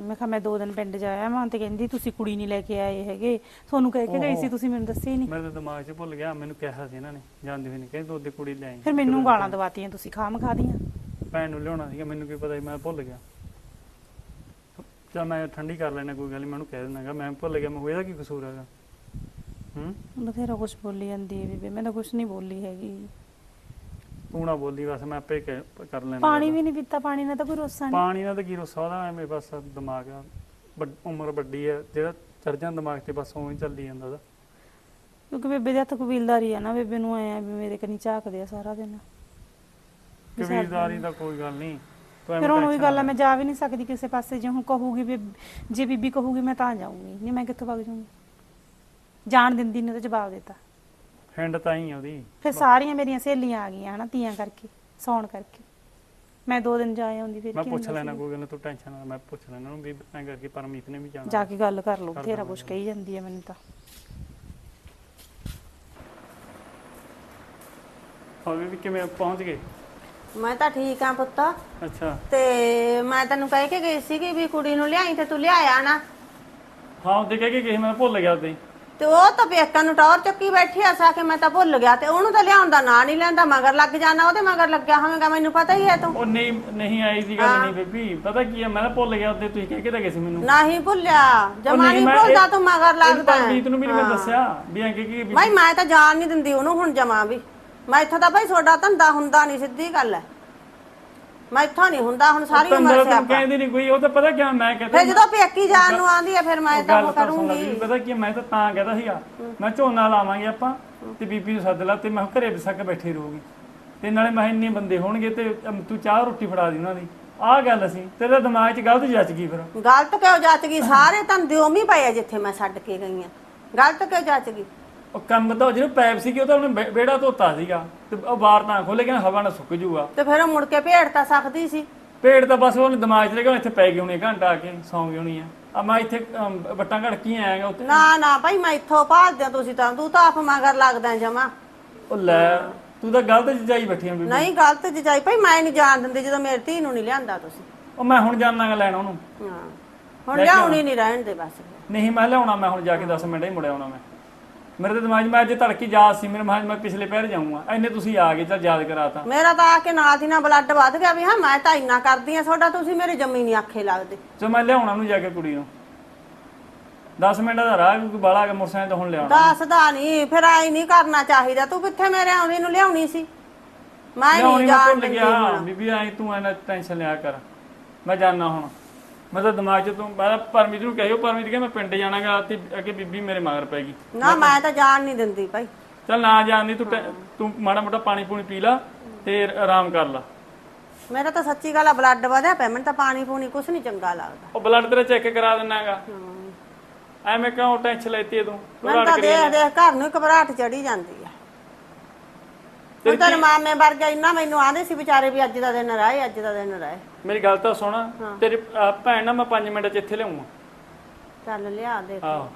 ਮੈਂ ਕਿਹਾ ਮੈਂ ਦੋ ਦਿਨ ਪਿੰਡ ਜਾਇਆ ਮਾਂ ਤੇ ਕਹਿੰਦੀ ਤੁਸੀਂ ਕੁੜੀ ਨਹੀਂ ਲੈ ਕੇ ਆਏ ਹੈਗੇ। ਤੁਹਾਨੂੰ ਕਹਿ ਕੇ ਗਈ ਸੀ। ਤੁਸੀਂ ਮੈਨੂੰ ਦੱਸਿਆ ਹੀ ਨਹੀਂ। ਮੇਰੇ ਤਾਂ ਦਿਮਾਗ 'ਚ ਭੁੱਲ ਗਿਆ ਮੈਨੂੰ ਕਿਹਾ ਸੀ ਇਹਨਾਂ ਨੇ ਜਾਂਦੀ ਹੋਈ ਨੇ ਕਹਿੰਦੇ ਉਹਦੀ ਕੁੜੀ ਲੈ ਆਈ। ਫਿਰ ਮੈਨੂੰ ਗਾਲਾਂ ਦਵਾਤੀਆਂ ਤੁਸੀਂ ਖਾਮ ਖਾ ਦੀਆਂ। ਭੈਣ ਨੂੰ ਲਿਆਉਣਾ ਸੀਗਾ ਮੈਨੂੰ ਕੀ ਪਤਾ ਸੀ ਮੈਂ ਭੁੱਲ ਗਿਆ। ਚਲ ਮੈਂ ਠੰਡੀ ਕਰ ਲੈਣਾ ਕੋਈ ਗੱਲ ਨਹੀਂ ਮੈਂ ਉਹਨੂੰ ਕਹਿ ਦਿੰਦਾਗਾ ਮੈਂ ਭੁੱਲ ਗਿਆ ਮੈਂ ਇਹਦਾ ਕੀ ਕਸੂਰ ਹੈਗਾ? ਹੂੰ? ਬਥੇਰਾ ਕੁਝ ਬੋਲੀ ਜਾਂਦੀ ਹੈ ਬੀਬੀ ਮੈਂ ਤਾਂ ਕੁਝ ਨਹੀਂ ਬੋਲੀ ਹੈਗੀ। ਤੂੰ ਨਾ ਬੋਲੀ ਬਸ ਮੈਂ ਆਪੇ ਕਰ ਲੈਣਾ ਪਾਣੀ ਵੀ ਨਹੀਂ ਪੀਤਾ ਪਾਣੀ ਨਾਲ ਤਾਂ ਕੋਈ ਰੋਸਾ ਨਹੀਂ ਪਾਣੀ ਨਾਲ ਤਾਂ ਕੀ ਰੋਸਾ ਉਹਦਾ ਐਵੇਂ ਬਸ ਦਿਮਾਗ ਆ, ਵੱਡ- ਉਮਰ ਵੱਡੀ ਹੈ ਜਿਹੜਾ ਚੜ ਜਾਂਦਾ ਦਿਮਾਗ ਤੇ ਬਸ ਉਵੇਂ ਚੱਲੀ ਜਾਂਦਾ ਉਹਦਾ। ਕਿਉਂਕਿ ਬੇਬੇ ਦੇ ਹੱਥ ਕਬੀਲਦਾਰੀ ਆ ਨਾ ਬੇਬੇ ਨੂੰ ਆਇਆ ਵੀ ਮੇਰੇ ਕਨੀ ਝਾਕਦੇ ਆ ਸਾਰਾ ਦਿਨ। ਵੀ ਸਾਡਾ- ਕਬੀਲਦਾਰੀ ਦਾ ਕੋਈ ਗੱਲ ਨਹੀਂ ਤੂੰ ਐਵੇਂ ਫਿਰ ਹੁਣ ਉਹੀ tension ਗੱਲ ਆ ਨਾ ਮੈਂ ਜਾ ਵੀ ਨਹੀਂ ਸਕਦੀ ਕਿਸੇ ਪਾਸੇ ਜੇ ਹੁਣ ਕਹੂਗੀ ਵੀ ਜੇ ਬੀਬੀ ਕਹੂਗੀ ਮੈਂ ਤਾਂ ਜਾਊਂਗੀ ਨਹੀਂ ਮੈਂ ਕਿੱਥੋਂ ਵਗ ਜਾਊਂਗੀ। ਜਾਣ ਦਿੰਦੀ ਨੇ ਤਾਂ ਜਵਾਬ ਦਿੱਤਾ। ਹਿੰਡ ਤਾਂ ਹੀ ਆ ਉਹਦੀ। ਫਿਰ ਸਾਰੀਆਂ ਮੇਰੀਆਂ ਸਹੇਲੀਆਂ ਆ ਗਈਆਂ ਹਨਾ ਤੀਆਂ ਕਰਕੇ ਸੌਣ ਕਰਕੇ। ਮੈਂ ਦੋ ਦਿਨ ਜਾ ਆਉਂਦੀ ਫਿਰ ਮੈਂ ਕੀ ਪੁੱਛ ਹੁੰਦਾ ਲੈਣਾ ਸੀ? ਕੋਈ ਗੱਲ ਨੀ, ਤੂੰ ਟੈਨਸ਼ਨ ਨਾ ਮੈਂ ਪੁੱਛ ਲੈਣਾ ਉਹਨੂੰ ਵੀ ਐਂ ਕਰਕੇ ਪਰਮੀਤ ਨੇ ਵੀ ਜਾਣਾ। ਜਾ ਕੇ ਗੱਲ ਕਰ ਲਓ ਕਰ ਬਥੇਰਾ। ਕੁਛ ਕਹੀ ਜਾਂਦੀ ਹੈ ਮੈਨੂੰ ਤਾਂ। ਹੋਰ ਵੀ ਕਿਵੇਂ ਪਹੁੰਚ ਗਏ? ਮੈਂ ਤਾਂ ਠੀਕ ਆ ਪੁੱਤ। ਅੱਛਾ। ਤੇ ਮੈਂ ਤੈਨੂੰ ਕਹਿ ਕੇ ਗਈ ਸੀਗੀ ਵੀ ਕੁੜੀ ਨੂੰ ਲਿਆਈ ਤੇ ਤੂੰ ਲਿਆਇਆ ਨਾ। ਹਾਂ ਉਹਦੇ ਕਹਿ ਕੇ ਗਏ ਮੈਂ ਭੁੱਲ ਗਿਆ ਉਹਦੇ ਤੇ ਉਹ ਤਾਂ ਪੇਕਾਂ ਨੂੰ ਟੌਰ ਚੱਕੀ ਬੈਠੀ ਆ ਸਾ ਕੇ ਮੈਂ ਤਾਂ ਭੁੱਲ ਗਿਆ ਤੇ ਉਹਨੂੰ ਤਾਂ ਲਿਆਉਣ ਦਾ ਨਾਂ ਨਹੀਂ ਲੈਂਦਾ ਮਗਰ ਲੱਗ ਜਾਣਾ ਉਹਦੇ ਮਗਰ ਲੱਗਿਆ ਹੋਵੇਗਾ ਮੈਨੂੰ ਪਤਾ ਹੀ ਹੈ ਤੂੰ। ਉਹ ਨਹੀਂ ਨਹੀਂ ਆਈ ਦੀ ਗੱਲ ਨਹੀਂ ਬੇਬੀ ਪਤਾ ਕੀ ਹੈ ਮੈਂ ਤਾਂ ਭੁੱਲ ਗਿਆ ਉਹਦੇ ਤੁਸੀਂ ਕਹਿ ਕੇ ਤਾਂ ਗਏ ਸੀ ਮੈਨੂੰ। ਨਹੀਂ ਭੁੱਲਿਆ ਜਮਾ ਨਹੀਂ, ਭੁੱਲਦਾ ਤੂੰ ਮਗਰ ਲੱਗਦਾ। ਹੈ। ਪਰਮੀਤ ਨੂੰ ਵੀ ਮੈਂ ਦੱਸਿਆ ਵੀ ਐਂ ਕਿ ਕੀ ਭਾਈ ਮੈਂ ਤਾਂ ਜਾਣ ਨਹੀਂ ਦਿੰਦੀ ਉਹਨੂੰ ਹੁਣ ਜਮਾ ਵੀ। ਮੈਂ ਇੱਥੋਂ ਤਾਂ ਭਾਈ ਤੁਹਾਡਾ ਧੰਦਾ ਹੁੰਦਾ ਨਹੀਂ ਸਿੱਧੀ ਗੱਲ ਹੈ। ਮੈਂ ਇੱਥੋਂ ਨਹੀਂ ਹੁੰਦਾ ਹੁਣ ਸਾਰੀ ਉਮਰ ਸਿਆਪਾ। ਕਹਿੰਦੀ ਨਹੀਂ ਕੋਈ ਉਹ ਤਾਂ ਪਤਾ ਕੀ ਮੈਂ ਕਹਿੰਦਾ ਫਿਰ ਜਦੋਂ ਪੇਕੀ ਜਾਣ ਨੂੰ ਆਂਦੀ ਹੈ ਫਿਰ ਮੈਂ ਤਾਂ ਉਹ ਤਾਂ ਕਰੂੰਗੀ। ਪਤਾ ਕੀ ਮੈਂ ਤਾਂ ਤਾਂ ਕਹਿੰਦਾ ਸੀਗਾ ਮੈਂ ਝੋਨਾ ਲਾਵਾਂਗੇ ਆਪਾਂ ਤੇ ਬੀਬੀ ਨੂੰ ਸੱਦ ਲਾ ਤੇ ਮੈਂ ਘਰੇ ਵਿਸਕ ਬੈਠੀ ਰਹੂਗੀ। ਤੇ ਨਾਲੇ ਮੈਂ ਇੰਨੇ ਬੰਦੇ ਹੋਣਗੇ ਤੇ ਤੂੰ ਚਾਹ ਰੋਟੀ ਫੜਾ ਦੀ ਉਹਨਾਂ ਦੀ। ਆਹ ਗੱਲ ਸੀ ਤੇਰੇ ਦਿਮਾਗ 'ਚ ਗਲਤ ਜੱਜ ਗਈ ਫਿਰ। ਗਲਤ ਕਿਉਂ ਜੱਚ ਗਈ? ਸਾਰੇ ਧੰਦੇ ਉਮੀ ਪਏ ਆ ਜਿੱਥੇ ਮੈਂ ਛੱਡ ਕੇ ਗਈ ਆ। ਗਲਤ ਕਿਉਂ ਜੱਚ ਗਈ? ਉਹ ਕੰਮ ਤਾਂ ਜਿਹਨੂੰ ਪੈਪ ਸੀ ਉਹ ਤਾਂ ਉਹਨੇ ਬੇੜਾ ਧੋਤਾ ਸੀਗਾ। ਤੇ ਉਹ ਬਾਹਰ ਤਾਂ ਖੋਲੇ ਕਿ ਹਵਾ ਨਾਲ ਸੁੱਕ ਜੂਗਾ। ਤੇ ਫਿਰ ਉਹ ਮੁੜ ਕੇ ਭੇੜ ਤਾਂ ਸਕਦੀ ਸੀ। ਪੇੜ ਤਾਂ ਬਸ ਉਹਨੇ ਦਿਮਾਗ 'ਚ ਲੱਗਿਆ ਇੱਥੇ ਪੈ ਗਈ ਹੋਣੀ ਘੰਟਾ ਆ ਕੇ ਸੌਂ ਗਈ ਹੋਣੀ ਆ। ਆ ਮੈਂ ਇੱਥੇ ਅਮ, ਵੱਟਾਂ ਘੜਕੀ ਆਇਆਗਾ ਉੱਥੇ। ਨਾ ਨਾ ਭਾਈ ਮੈਂ ਇੱਥੋਂ ਭਾਲਦਿਆਂ ਤੁਸੀਂ ਤਾਂ ਤੂੰ ਤਾਂ ਆਪ ਮਗਰ ਲੱਗਦਾ ਜਮਾ। ਉਹ ਲੈ ਤੂੰ ਤਾਂ ਗਲਤ ਜਾਈ ਬੈਠੀ ਆਂ ਬੀਬੀ। ਨਹੀਂ ਗਲਤ ਜਜਾਈ ਭਾਈ ਮੈਂ ਨਹੀਂ ਜਾਣ ਦਿੰਦੀ ਜਦੋਂ ਮੇਰੀ ਧੀ ਨੂੰ ਨਹੀਂ ਲਿਆਂਦਾ ਤੁਸੀਂ। ਉਹ ਮੈਂ ਹੁਣ ਜਾਣਾਗਾ ਲੈਣ ਉਹਨੂੰ। ਹਾਂ। ਹੁਣ ਲਿਆਉਣੀ ਨਹੀਂ ਰਹਿਣ ਦੇ ਬਸ। ਨਹੀਂ ਮੈਂ ਲਿਆਉਣਾ ਮੈਂ ਹੁਣ ਜਾ ਕੇ 10 ਮਿੰਟ ਹੀ ਮੁੜ ਆਉਣਾ ਮੈਂ। ਮੇਰੇ ਤੇ ਦਿਮਾਗ 'ਚ ਮੈਂ ਅੱਜ ਤੜਕੀ ਯਾਦ ਸੀ ਮੇਰੇ ਮਹਾਜ ਮੈਂ ਪਿਛਲੇ ਪਹਿਰ ਜਾਊਂਗਾ। ਐਨੇ ਤੁਸੀਂ ਆ ਗਏ ਚੱਲ ਯਾਦ ਕਰਾਤਾ। ਮੇਰਾ ਤਾਂ ਆ ਕੇ ਨਾਲ ਦੀ ਨਾਲ ਬਲੱਡ ਵੱਧ ਗਿਆ ਵੀ ਹਾਂ ਮੈਂ ਤਾਂ ਇੰਨਾ ਕਰਦੀ ਆ ਤੁਹਾਡਾ ਤੁਸੀਂ ਮੇਰੇ ਜੰਮੀ ਨਹੀਂ ਆਖੇ ਲੱਗਦੇ। ਚੋ ਮੈਂ ਲਿਆਉਣਾ ਨੂੰ ਜਾ ਕੇ ਕੁੜੀ ਨੂੰ। 10 ਮਿੰਟ ਦਾ ਰਾਹ ਕੋਈ ਬਾਲਾ ਕੇ ਮੋਟਰਸਾਈਕਲ ਤੋਂ ਹੁਣ ਲਿਆਉਣਾ। ਦੱਸਦਾ ਨਹੀਂ ਫਿਰ ਆਈ ਨਹੀਂ ਕਰਨਾ ਚਾਹੀਦਾ। ਤੂੰ ਕਿੱਥੇ ਮੇਰੇ ਆਉਂਦੀ ਨੂੰ ਲਿਆਉਣੀ ਸੀ? ਮੈਂ ਲਿਆਉਣੀ ਨਹੀਂ ਮੈਂ ਜਾਣ ਭੁੱਲ ਦਿੰਦੀ ਗਿਆ ਹੁਣ। ਬੀਬੀ ਐ ਤੂੰ ਐਨਾ ਟੈਨਸ਼ਨ ਲਿਆ ਕਰ। ਮੈਂ ਜਾਣਾ ਹੁਣ। ਮੈਂ ਤਾਂ ਦਿਮਾਗ 'ਚ ਤੂੰ ਮੈਂ ਪਰਮੀਤ ਨੂੰ ਕਹਿਓ ਪਰਮੀਤ ਕਿ ਮੈਂ ਪਿੰਡ ਜਾਣਾਗਾ ਤੇ ਅੱਗੇ ਬੀਬੀ ਮੇਰੇ ਮਗਰ ਪੈ ਗਈ। ਨਾ ਮੈਂ ਤਾਂ ਜਾਣ ਨਹੀਂ ਦਿੰਦੀ ਭਾਈ। ਚੱਲ ਨਾ ਜਾਣਦੀ ਤੂੰ ਟੈ- ਤੂੰ ਮਾੜਾ ਮੋਟਾ ਪਾਣੀ ਪੂਣੀ ਪੀ ਲਾ ਤੇ ਆਰਾਮ ਕਰ ਲਾ। ਮੇਰਾ ਤਾਂ ਸੱਚੀ ਗੱਲ ਆ ਬਲੱਡ ਵਧਿਆ ਪਿਆ ਮੈਨੂੰ ਤਾਂ ਪਾਣੀ ਪੂਣੀ ਕੁਛ ਨਹੀਂ ਚੰਗਾ ਲੱਗਦਾ। ਉਹ ਬਲੱਡ ਤੇਰਾ ਚੈੱਕ ਕਰਾ ਦਿੰਨਾਗਾ ਐਵੇਂ ਕਿਉਂ ਟੈਨਸ਼ਨ ਲੈਤੀ ਹੈ ਤੂੰ? ਮੈਨੂੰ ਤਾਂ ਦੇਖ ਦੇਖ ਘਰ ਨੂੰ ਹੀ ਘਬਰਾਹਟ ਚੜੀ ਜਾਂਦੀ ਆ। ਤੇਰੇ ਮਾਮੇ ਵਰਗਾ ਇੰਨਾ ਮੈਨੂੰ ਆਂਦੇ ਸੀ ਵਿਚਾਰੇ ਵੀ ਅੱਜ ਦਾ ਦਿਨ ਰਹੇ ਅੱਜ ਦਾ ਦਿਨ ਰਹੇ। ਮੇਰੀ ਗੱਲ ਤਾਂ ਸੁਣ ਤੇਰੀ ਅਹ, ਭੈਣ ਨਾ ਮੈਂ 5 ਮਿੰਟ ਚ ਇੱਥੇ ਲਿਆਉਂਗਾ। ਚੱਲ ਲਿਆ ਦੇ ਆਹੋ।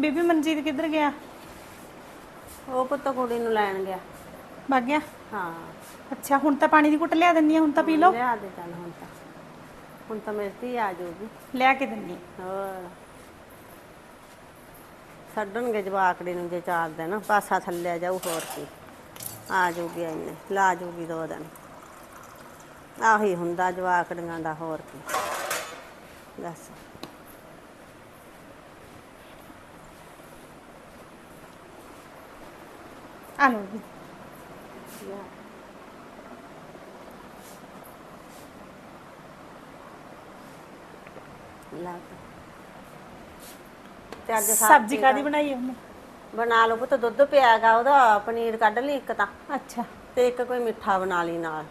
ਬੀਬੀ ਮਨਜੀਤ ਕਿੱਧਰ ਗਿਆ? ਉਹ ਪੁੱਤ ਕੁੜੀ ਨੂੰ ਲੈਣ ਗਿਆ। ਭੱਗ ਗਿਆ? ਹਾਂ। ਅੱਛਾ ਹੁਣ ਤਾਂ ਪਾਣੀ ਦੀ ਘੁੱਟ ਲਿਆ ਦਿੰਨੀ ਆ ਹੁਣ ਤਾਂ ਪੀ ਲਓ। ਲਿਆ ਦੇ ਚੱਲ ਹੁਣ ਤਾਂ। ਹੁਣ ਤਾਂ ਮੇਰੀ ਧੀ ਆ ਜਾਊਗੀ। ਲਿਆ ਕੇ ਦਿੰਨੀ ਆ। ਹੋਰ। ਛੱਡਣਗੇ ਜਵਾਕੜੀ ਨੂੰ ਜੇ ਚਾਰ ਦਿਨ ਪਾਸਾ ਥੱਲੇ ਜਾਊ ਹੋਰ ਕੀ। ਆ ਜਾਊਗੀ ਇੰਨੇ ਲਾ ਜਾਊਗੀ ਦੋ ਦਿਨ। ਆਹੀ ਹੁੰਦਾ ਜਵਾਕੜੀਆਂ ਦਾ ਹੋਰ ਕੀ। ਦੱਸ। ਆ ਜੀ। ਲਾ ਤਾ। ਤੇ ਅੱਜ ਸਬਜ਼ੀ ਕਾਦੀ ਬਣਾਈ ਉਹਨੇ? ਬਣਾ ਲਓ ਪੁੱਤ ਦੁੱਧ ਪਿਆਗਾ ਉਹਦਾ ਪਨੀਰ ਕੱਢ ਲਈ ਇੱਕ ਤਾਂ। ਅੱਛਾ। ਤੇ ਇੱਕ ਕੋਈ ਮਿੱਠਾ ਬਣਾ ਲਈ ਨਾਲ।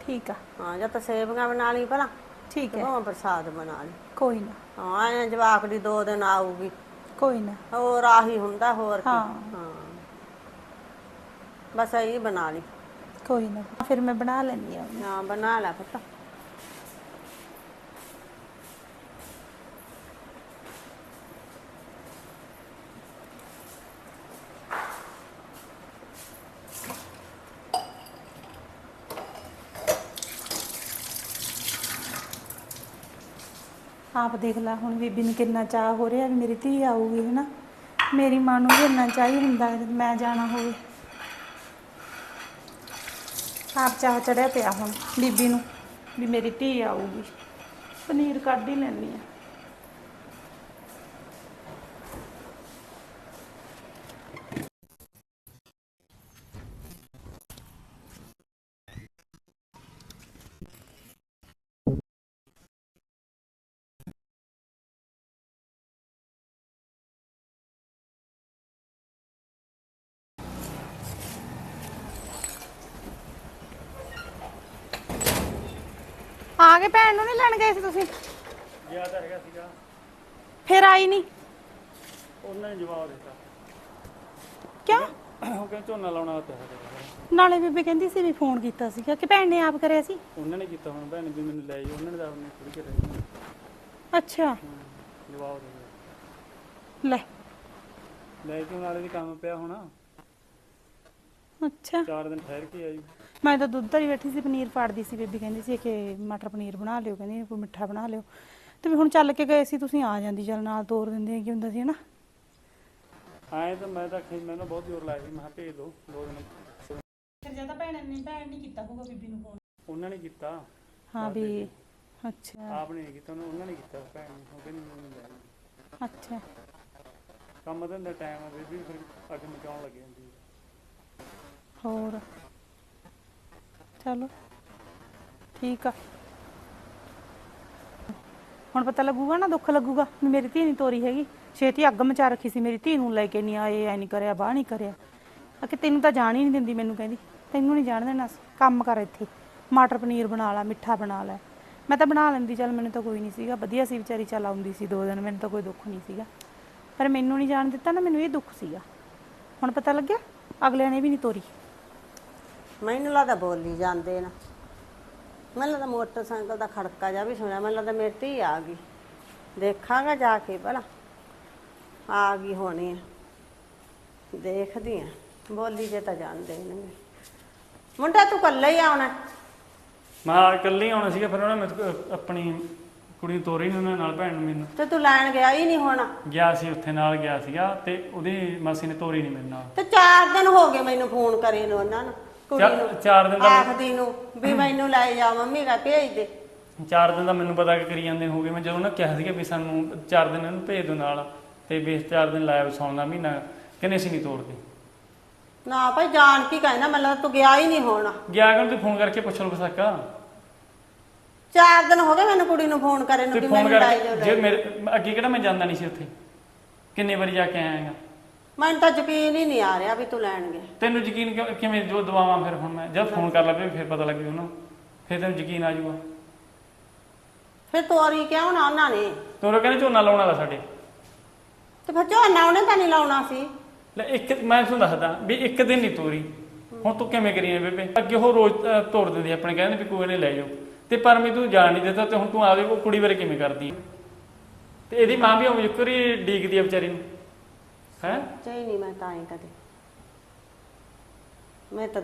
ਠੀਕ ਆ। ਹਾਂ ਜਾਂ ਤਾਂ ਸੇਵੀਆਂ ਬਣਾ ਲਈ ਭਲਾ। ਠੀਕ ਹੈ। ਉਹ ਪ੍ਰਸਾਦ ਬਣਾ ਲਈ। ਕੋਈ ਨਾ। ਹਾਂ ਐਂ ਜਵਾਕੜੀ ਦੋ ਦਿਨ ਆਊਗੀ। ਕੋਈ ਨਾ। ਹੋਰ ਆਹੀ ਹੁੰਦਾ ਹੋਰ ਕੀ। ਹਾਂ। ਹਾਂ। ਬਸ ਇਹ ਬਣਾ ਲਈ। ਕੋਈ ਨਾ। ਫਿਰ ਮੈਂ ਬਣਾ ਲੈਂਦੀ ਆ ਹਾਂ ਬਣਾ ਲੈ ਪੁੱਤ। ਆਪ ਦੇਖ ਲੈ ਹੁਣ ਬੀਬੀ ਨੂੰ ਕਿੰਨਾ ਚਾਹ ਹੋ ਰਿਹਾ ਵੀ ਮੇਰੀ ਧੀ ਆਊਗੀ, ਹਨਾ? ਮੇਰੀ ਮਾਂ ਨੂੰ ਵੀ ਇੰਨਾ ਚਾਹੀ ਹੁੰਦਾ ਹੈ ਮੈਂ ਜਾਣਾ ਹੋਵੇ। ਆਪ ਚਾਹ ਚੜਿਆ ਪਿਆ ਹੁਣ ਬੀਬੀ ਨੂੰ ਵੀ ਮੇਰੀ ਧੀ ਆਊਗੀ। ਪਨੀਰ ਕੱਢ ਹੀ ਲੈਣੀ ਆ ਆ ਗਏ ਭੈਣ ਨੂੰ ਨਹੀਂ ਲੈਣ ਗਏ ਸੀ ਤੁਸੀਂ? ਗਿਆ ਤਾਂ ਹੈਗਾ ਸੀਗਾ। ਫਿਰ ਆਈ ਨਹੀਂ। ਉਹਨਾਂ ਨੇ ਜਵਾਬ ਦਿੱਤਾ। ਕਿਉਂ ਉਹ ਕਹਿੰਦੇ ਝੋਨਾ ਲਾਉਣਾ ਤੇ ਹੈਗਾ ਨਾਲੇ ਬੀਬੀ ਕਹਿੰਦੀ ਸੀ ਵੀ ਫੋਨ ਕੀਤਾ ਸੀਗਾ ਕਿ ਭੈਣ ਨੇ ਆਪ ਕਰਿਆ ਸੀ। ਉਹਨਾਂ ਨੇ ਕੀਤਾ ਹੁਣ ਭੈਣ ਵੀ ਮੈਨੂੰ ਲੈ ਜਾਓ ਉਹਨਾਂ ਨੇ ਤਾਂ ਉਹਨੇ ਥੋੜੀ ਕਰਿਆ ਅੱਛਾ। ਜਵਾਬ ਦੇ ਦਿਓ। ਲੈ। ਲੈ ਕੇ ਨਾਲੇ ਵੀ ਕੰਮ ਪਿਆ ਹੋਣਾ। ਅੱਛਾ। ਚਾਰ ਦਿਨ ਠਹਿਰ ਕੇ ਆਈ। ਮੈਂ ਤਾਂ ਦੁੱਧ ਧਰੀ ਬੈਠੀ ਸੀ ਪਨੀਰ ਫਾੜਦੀ ਸੀ ਬੀਬੀ ਕਹਿੰਦੀ ਸੀ ਕਿ ਮਟਰ ਪਨੀਰ ਬਣਾ ਲਿਓ ਕਹਿੰਦੀ ਕੋਈ ਮਿੱਠਾ ਬਣਾ ਲਿਓ। ਤੇ ਵੀ ਹੁਣ ਚੱਲ ਕੇ ਗਏ ਸੀ ਤੁਸੀਂ ਆ ਜਾਂਦੀ ਚੱਲ ਨਾਲ ਤੋਰ ਦਿੰਦੇ ਕੀ ਹੁੰਦਾ ਸੀ ਹਨਾ? ਆਏ ਤਾਂ ਮੈਂ ਤਾਂ ਖੇ ਮੈਨੂੰ ਬਹੁਤ ਜ਼ੋਰ ਲਾਇਆ ਸੀ ਮੈਂ ਕਿਹਾ ਭੇਜ ਦਿਓ ਦੋ ਦਿਨ। ਫਿਰ ਜ਼ਿਆਦਾ ਭੈਣ ਨੇ ਭੈਣ ਨਹੀਂ ਕੀਤਾ ਹੋਊਗਾ ਬੀਬੀ ਨੂੰ ਫੋਨ ਉਹਨਾਂ ਨੇ ਕੀਤਾ। ਹਾਂ ਵੀ ਅੱਛਾ। ਆਪ ਨੇ ਨਹੀਂ ਕੀਤਾ ਉਹਨਾਂ ਉਹਨਾਂ ਨੇ ਕੀਤਾ ਭੈਣ ਨੇ ਉਹ ਕਹਿੰਦੀ ਮੈਨੂੰ ਲੈ ਜਾਓ। ਅੱਛਾ। ਕੰਮ ਧੰਦੇ ਟਾਈਮ ਆ ਬੀਬੀ ਫਿਰ ਅੱਗ ਮਚਾਉਣ ਲੱਗ ਜਾਂਦੀ ਹੈ। ਹੋਰ? ਚਲੋ। ਠੀਕ ਆ। ਹੁਣ ਪਤਾ ਲੱਗੂਗਾ ਨਾ, ਦੁੱਖ ਲੱਗੂਗਾ ਵੀ ਮੇਰੀ ਧੀ ਨਹੀਂ ਤੋਰੀ ਹੈਗੀ। ਛੇਤੀ ਅੱਗ ਮਚਾ ਰੱਖੀ ਸੀ ਮੇਰੀ ਧੀ ਨੂੰ ਲੈ ਕੇ, ਨਹੀਂ ਆਏ, ਐ ਨਹੀਂ ਕਰਿਆ, ਬਾਹ ਨਹੀਂ ਕਰਿਆ। ਆ ਕਿ ਤੈਨੂੰ ਤਾਂ ਜਾਣ ਹੀ ਨਹੀਂ ਦਿੰਦੀ ਮੈਨੂੰ ਕਹਿੰਦੀ। ਤੈਨੂੰ ਨਹੀਂ ਜਾਣ ਦੇਣਾ ਕੰਮ ਕਰ ਇੱਥੇ। ਮਟਰ ਪਨੀਰ ਬਣਾ ਲਾ, ਮਿੱਠਾ ਬਣਾ ਲੈ। ਮੈਂ ਤਾਂ ਬਣਾ ਲੈਂਦੀ, ਚੱਲ ਮੈਨੂੰ ਤਾਂ ਕੋਈ ਨਹੀਂ ਸੀਗਾ। ਵਧੀਆ ਸੀ ਵਿਚਾਰੀ, ਚੱਲ ਆਉਂਦੀ ਸੀ ਦੋ ਦਿਨ, ਮੈਨੂੰ ਤਾਂ ਕੋਈ ਦੁੱਖ ਨਹੀਂ ਸੀਗਾ। ਪਰ ਮੈਨੂੰ ਨਹੀਂ ਜਾਣ ਦਿੱਤਾ ਨਾ, ਮੈਨੂੰ ਇਹ ਦੁੱਖ ਸੀਗਾ। ਹੁਣ ਪਤਾ ਲੱਗਿਆ ਅਗਲਿਆਂ ਨੇ ਵੀ ਨਹੀਂ ਤੋਰੀ। ਮੈਨੂੰ ਲੱਗਦਾ ਬੋਲੀ ਜਾਂਦੇ ਨਾ। ਮੈਨੂੰ ਲੱਗਦਾ ਮੋਟਰਸਾਈਕਲ ਦਾ ਖੜਕਾ ਜਾ ਵੀ ਸੁਣਿਆ। ਮੈਨੂੰ ਲੱਗਦਾ ਮੇਰੀ ਧੀ ਆ ਗਈ। ਦੇਖਾਂਗਾ ਜਾ ਕੇ ਭਲਾ। ਆ ਗਈ ਹੋਣੀ ਦੇਖਦੀ ਆ। ਬੋਲੀ ਜੇ ਤਾਂ ਜਾਂਦੇ ਨੇ ਮੁੰਡਾ ਤੂੰ ਕੱਲਾ ਹੀ ਆਉਣਾ। ਮੈਂ ਇਕੱਲੇ ਹੀ ਆਉਣਾ ਸੀਗਾ ਫਿਰ ਉਹਨਾਂ ਨੇ ਮੈਨੂੰ, ਆਪਣੀ ਕੁੜੀ ਨੂੰ ਤੋਰੀ ਨਹੀਂ ਉਹਨਾਂ ਨਾਲ ਭੈਣ ਨੂੰ ਮੈਨੂੰ। ਤੇ ਤੂੰ ਲੈਣ ਗਿਆ ਹੀ ਨਹੀਂ ਹੋਣਾ। ਗਿਆ ਸੀ ਉੱਥੇ ਨਾਲ ਗਿਆ ਸੀਗਾ ਤੇ ਉਹਦੀ ਮਾਸੀ ਨੇ ਤੋਰੀ ਨਹੀਂ ਮੇਰੇ ਨਾਲ। ਤੇ ਚਾਰ ਦਿਨ ਹੋ ਗਏ ਮੈਨੂੰ ਫੋਨ ਕਰੇ ਨੂੰ ਉਹਨਾਂ ਨੂੰ। ਕੁੜੀ ਚਾ- ਨੂੰ। ਚਾਰ ਦਿਨ ਦਾ ਆਖਦੀ ਨੂੰ ਵੀ ਮੈਨੂੰ ਲੈ ਜਾ ਮੰਮੀ ਕਾ ਭੇਜ ਦੇ। ਚਾਰ ਦਿਨ ਦਾ ਮੈਨੂੰ ਪਤਾ ਕਿ ਕਰੀ ਜਾਂਦੇ ਹੋ ਗਏ ਮੈਂ ਜਦੋਂ ਨਾ ਕਿਹਾ ਸੀਗਾ ਵੀ ਸਾਨੂੰ ਚਾਰ ਦਿਨ ਇਹਨੂੰ ਭੇਜ ਦਿਓ ਨਾਲ ਤੇ ਵੀ ਚਾਰ ਦਿਨ ਲਾਇਆ ਵਸਾਉਣ ਦਾ ਮਹੀਨਾ ਕਹਿੰਦੇ ਸੀ ਨਹੀਂ ਤੋੜਦੇ ਨਾ ਭਾਈ ਜਾਣ ਕੀ ਕਹਿੰਦਾ ਲੱਗਦਾ ਤੂੰ ਗਿਆ ਹੀ ਨਹੀਂ ਹੋਣਾ। ਗਿਆ ਕਿ ਤੂੰ ਫੋਨ ਕਰਕੇ ਪੁੱਛ ਲਓ ਸਕਾ ਚਾਰ ਦਿਨ ਹੋ ਗਏ ਮੈਨੂੰ ਕੁੜੀ ਨੂੰ ਫੋਨ ਕਰੇ ਨੂੰ ਤੇ ਕਿ ਫੋਨ ਮੈਨੂੰ ਲੈ ਜਾਓ ਕਰਕੇ ਲੈ ਜੇ ਮੇਰੇ ਅੱਗੇ ਕਿਹੜਾ ਮੈਂ ਜਾਂਦਾ ਨਹੀਂ ਸੀ ਉੱਥੇ? ਕਿੰਨੇ ਵਾਰੀ ਜਾ ਕੇ ਆਇਆ ਹੈਗਾ? ਮੈਨੂੰ ਤਾਂ ਯਕੀਨ ਹੀ ਨਹੀਂ ਆ ਰਿਹਾ ਵੀ ਤੂੰ ਲੈਣ ਗਿਆ ਤੈਨੂੰ ਯਕੀਨ ਕਿਉਂ- ਕਿਵੇਂ ਜੋ ਦਵਾਵਾਂ ਫਿਰ ਹੁਣ ਮੈਂ? ਜਦ ਫੋਨ ਕਰ ਲਵੇ ਫਿਰ ਪਤਾ ਲੱਗੇ ਉਹਨੂੰ। ਫਿਰ ਤੈਨੂੰ ਯਕੀਨ ਆ ਜਾਊਗਾ। ਫਿਰ ਤੋਰੀ ਕਿਉਂ ਨਾ ਉਹਨਾਂ ਨੇ? ਤੂੰ ਉਹ ਕਹਿੰਦੇ ਝੋਨਾ ਲਾਉਣ ਵਾਲਾ ਸਾਡੇ। ਤੇ ਫਿਰ ਝੋਨਾ ਉਹਨੇ ਤਾਂ ਨਹੀਂ ਲਾਉਣਾ ਸੀ। ਲੈ ਇੱਕ ਮੈਂ ਤੁਹਾਨੂੰ ਦੱਸਦਾ ਵੀ ਇੱਕ ਦਿਨ ਨਹੀਂ ਤੋਰੀ। ਹੁਣ ਤੂੰ ਕਿਵੇਂ ਕਰੀਏ ਬੇਬੇ? ਅੱਗੇ ਉਹ ਰੋਜ਼ ਅਹ, ਤੋਰ ਦਿੰਦੀ ਆਪਣੇ ਕਹਿੰਦੇ ਵੀ ਕੋਈ ਨਹੀਂ ਲੈ ਜਾਓ। ਤੇ ਪਰ ਮੈਂ ਤੂੰ ਜਾਣ ਨਹੀਂ ਦਿੱਤਾ ਤੇ ਹੁਣ ਤੂੰ ਆਪਦੇ ਉਹ ਕੁੜੀ ਬਾਰੇ ਕਿਵੇਂ ਕਰਦੀ ਹੈ? ਤੇ ਇਹਦੀ ਮਾਂ ਵੀ ਉਹ ਵਾਰੀ ਡੀਕਦੀ ਆ ਵਿਚਾਰੀ ਨੂੰ। ਹੈ? ਚਾਹੀ ਨਹੀਂ ਮੈਂ ਤਾਂ ਹੀ ਕਦੇ। ਮੈਂ ਤਾਂ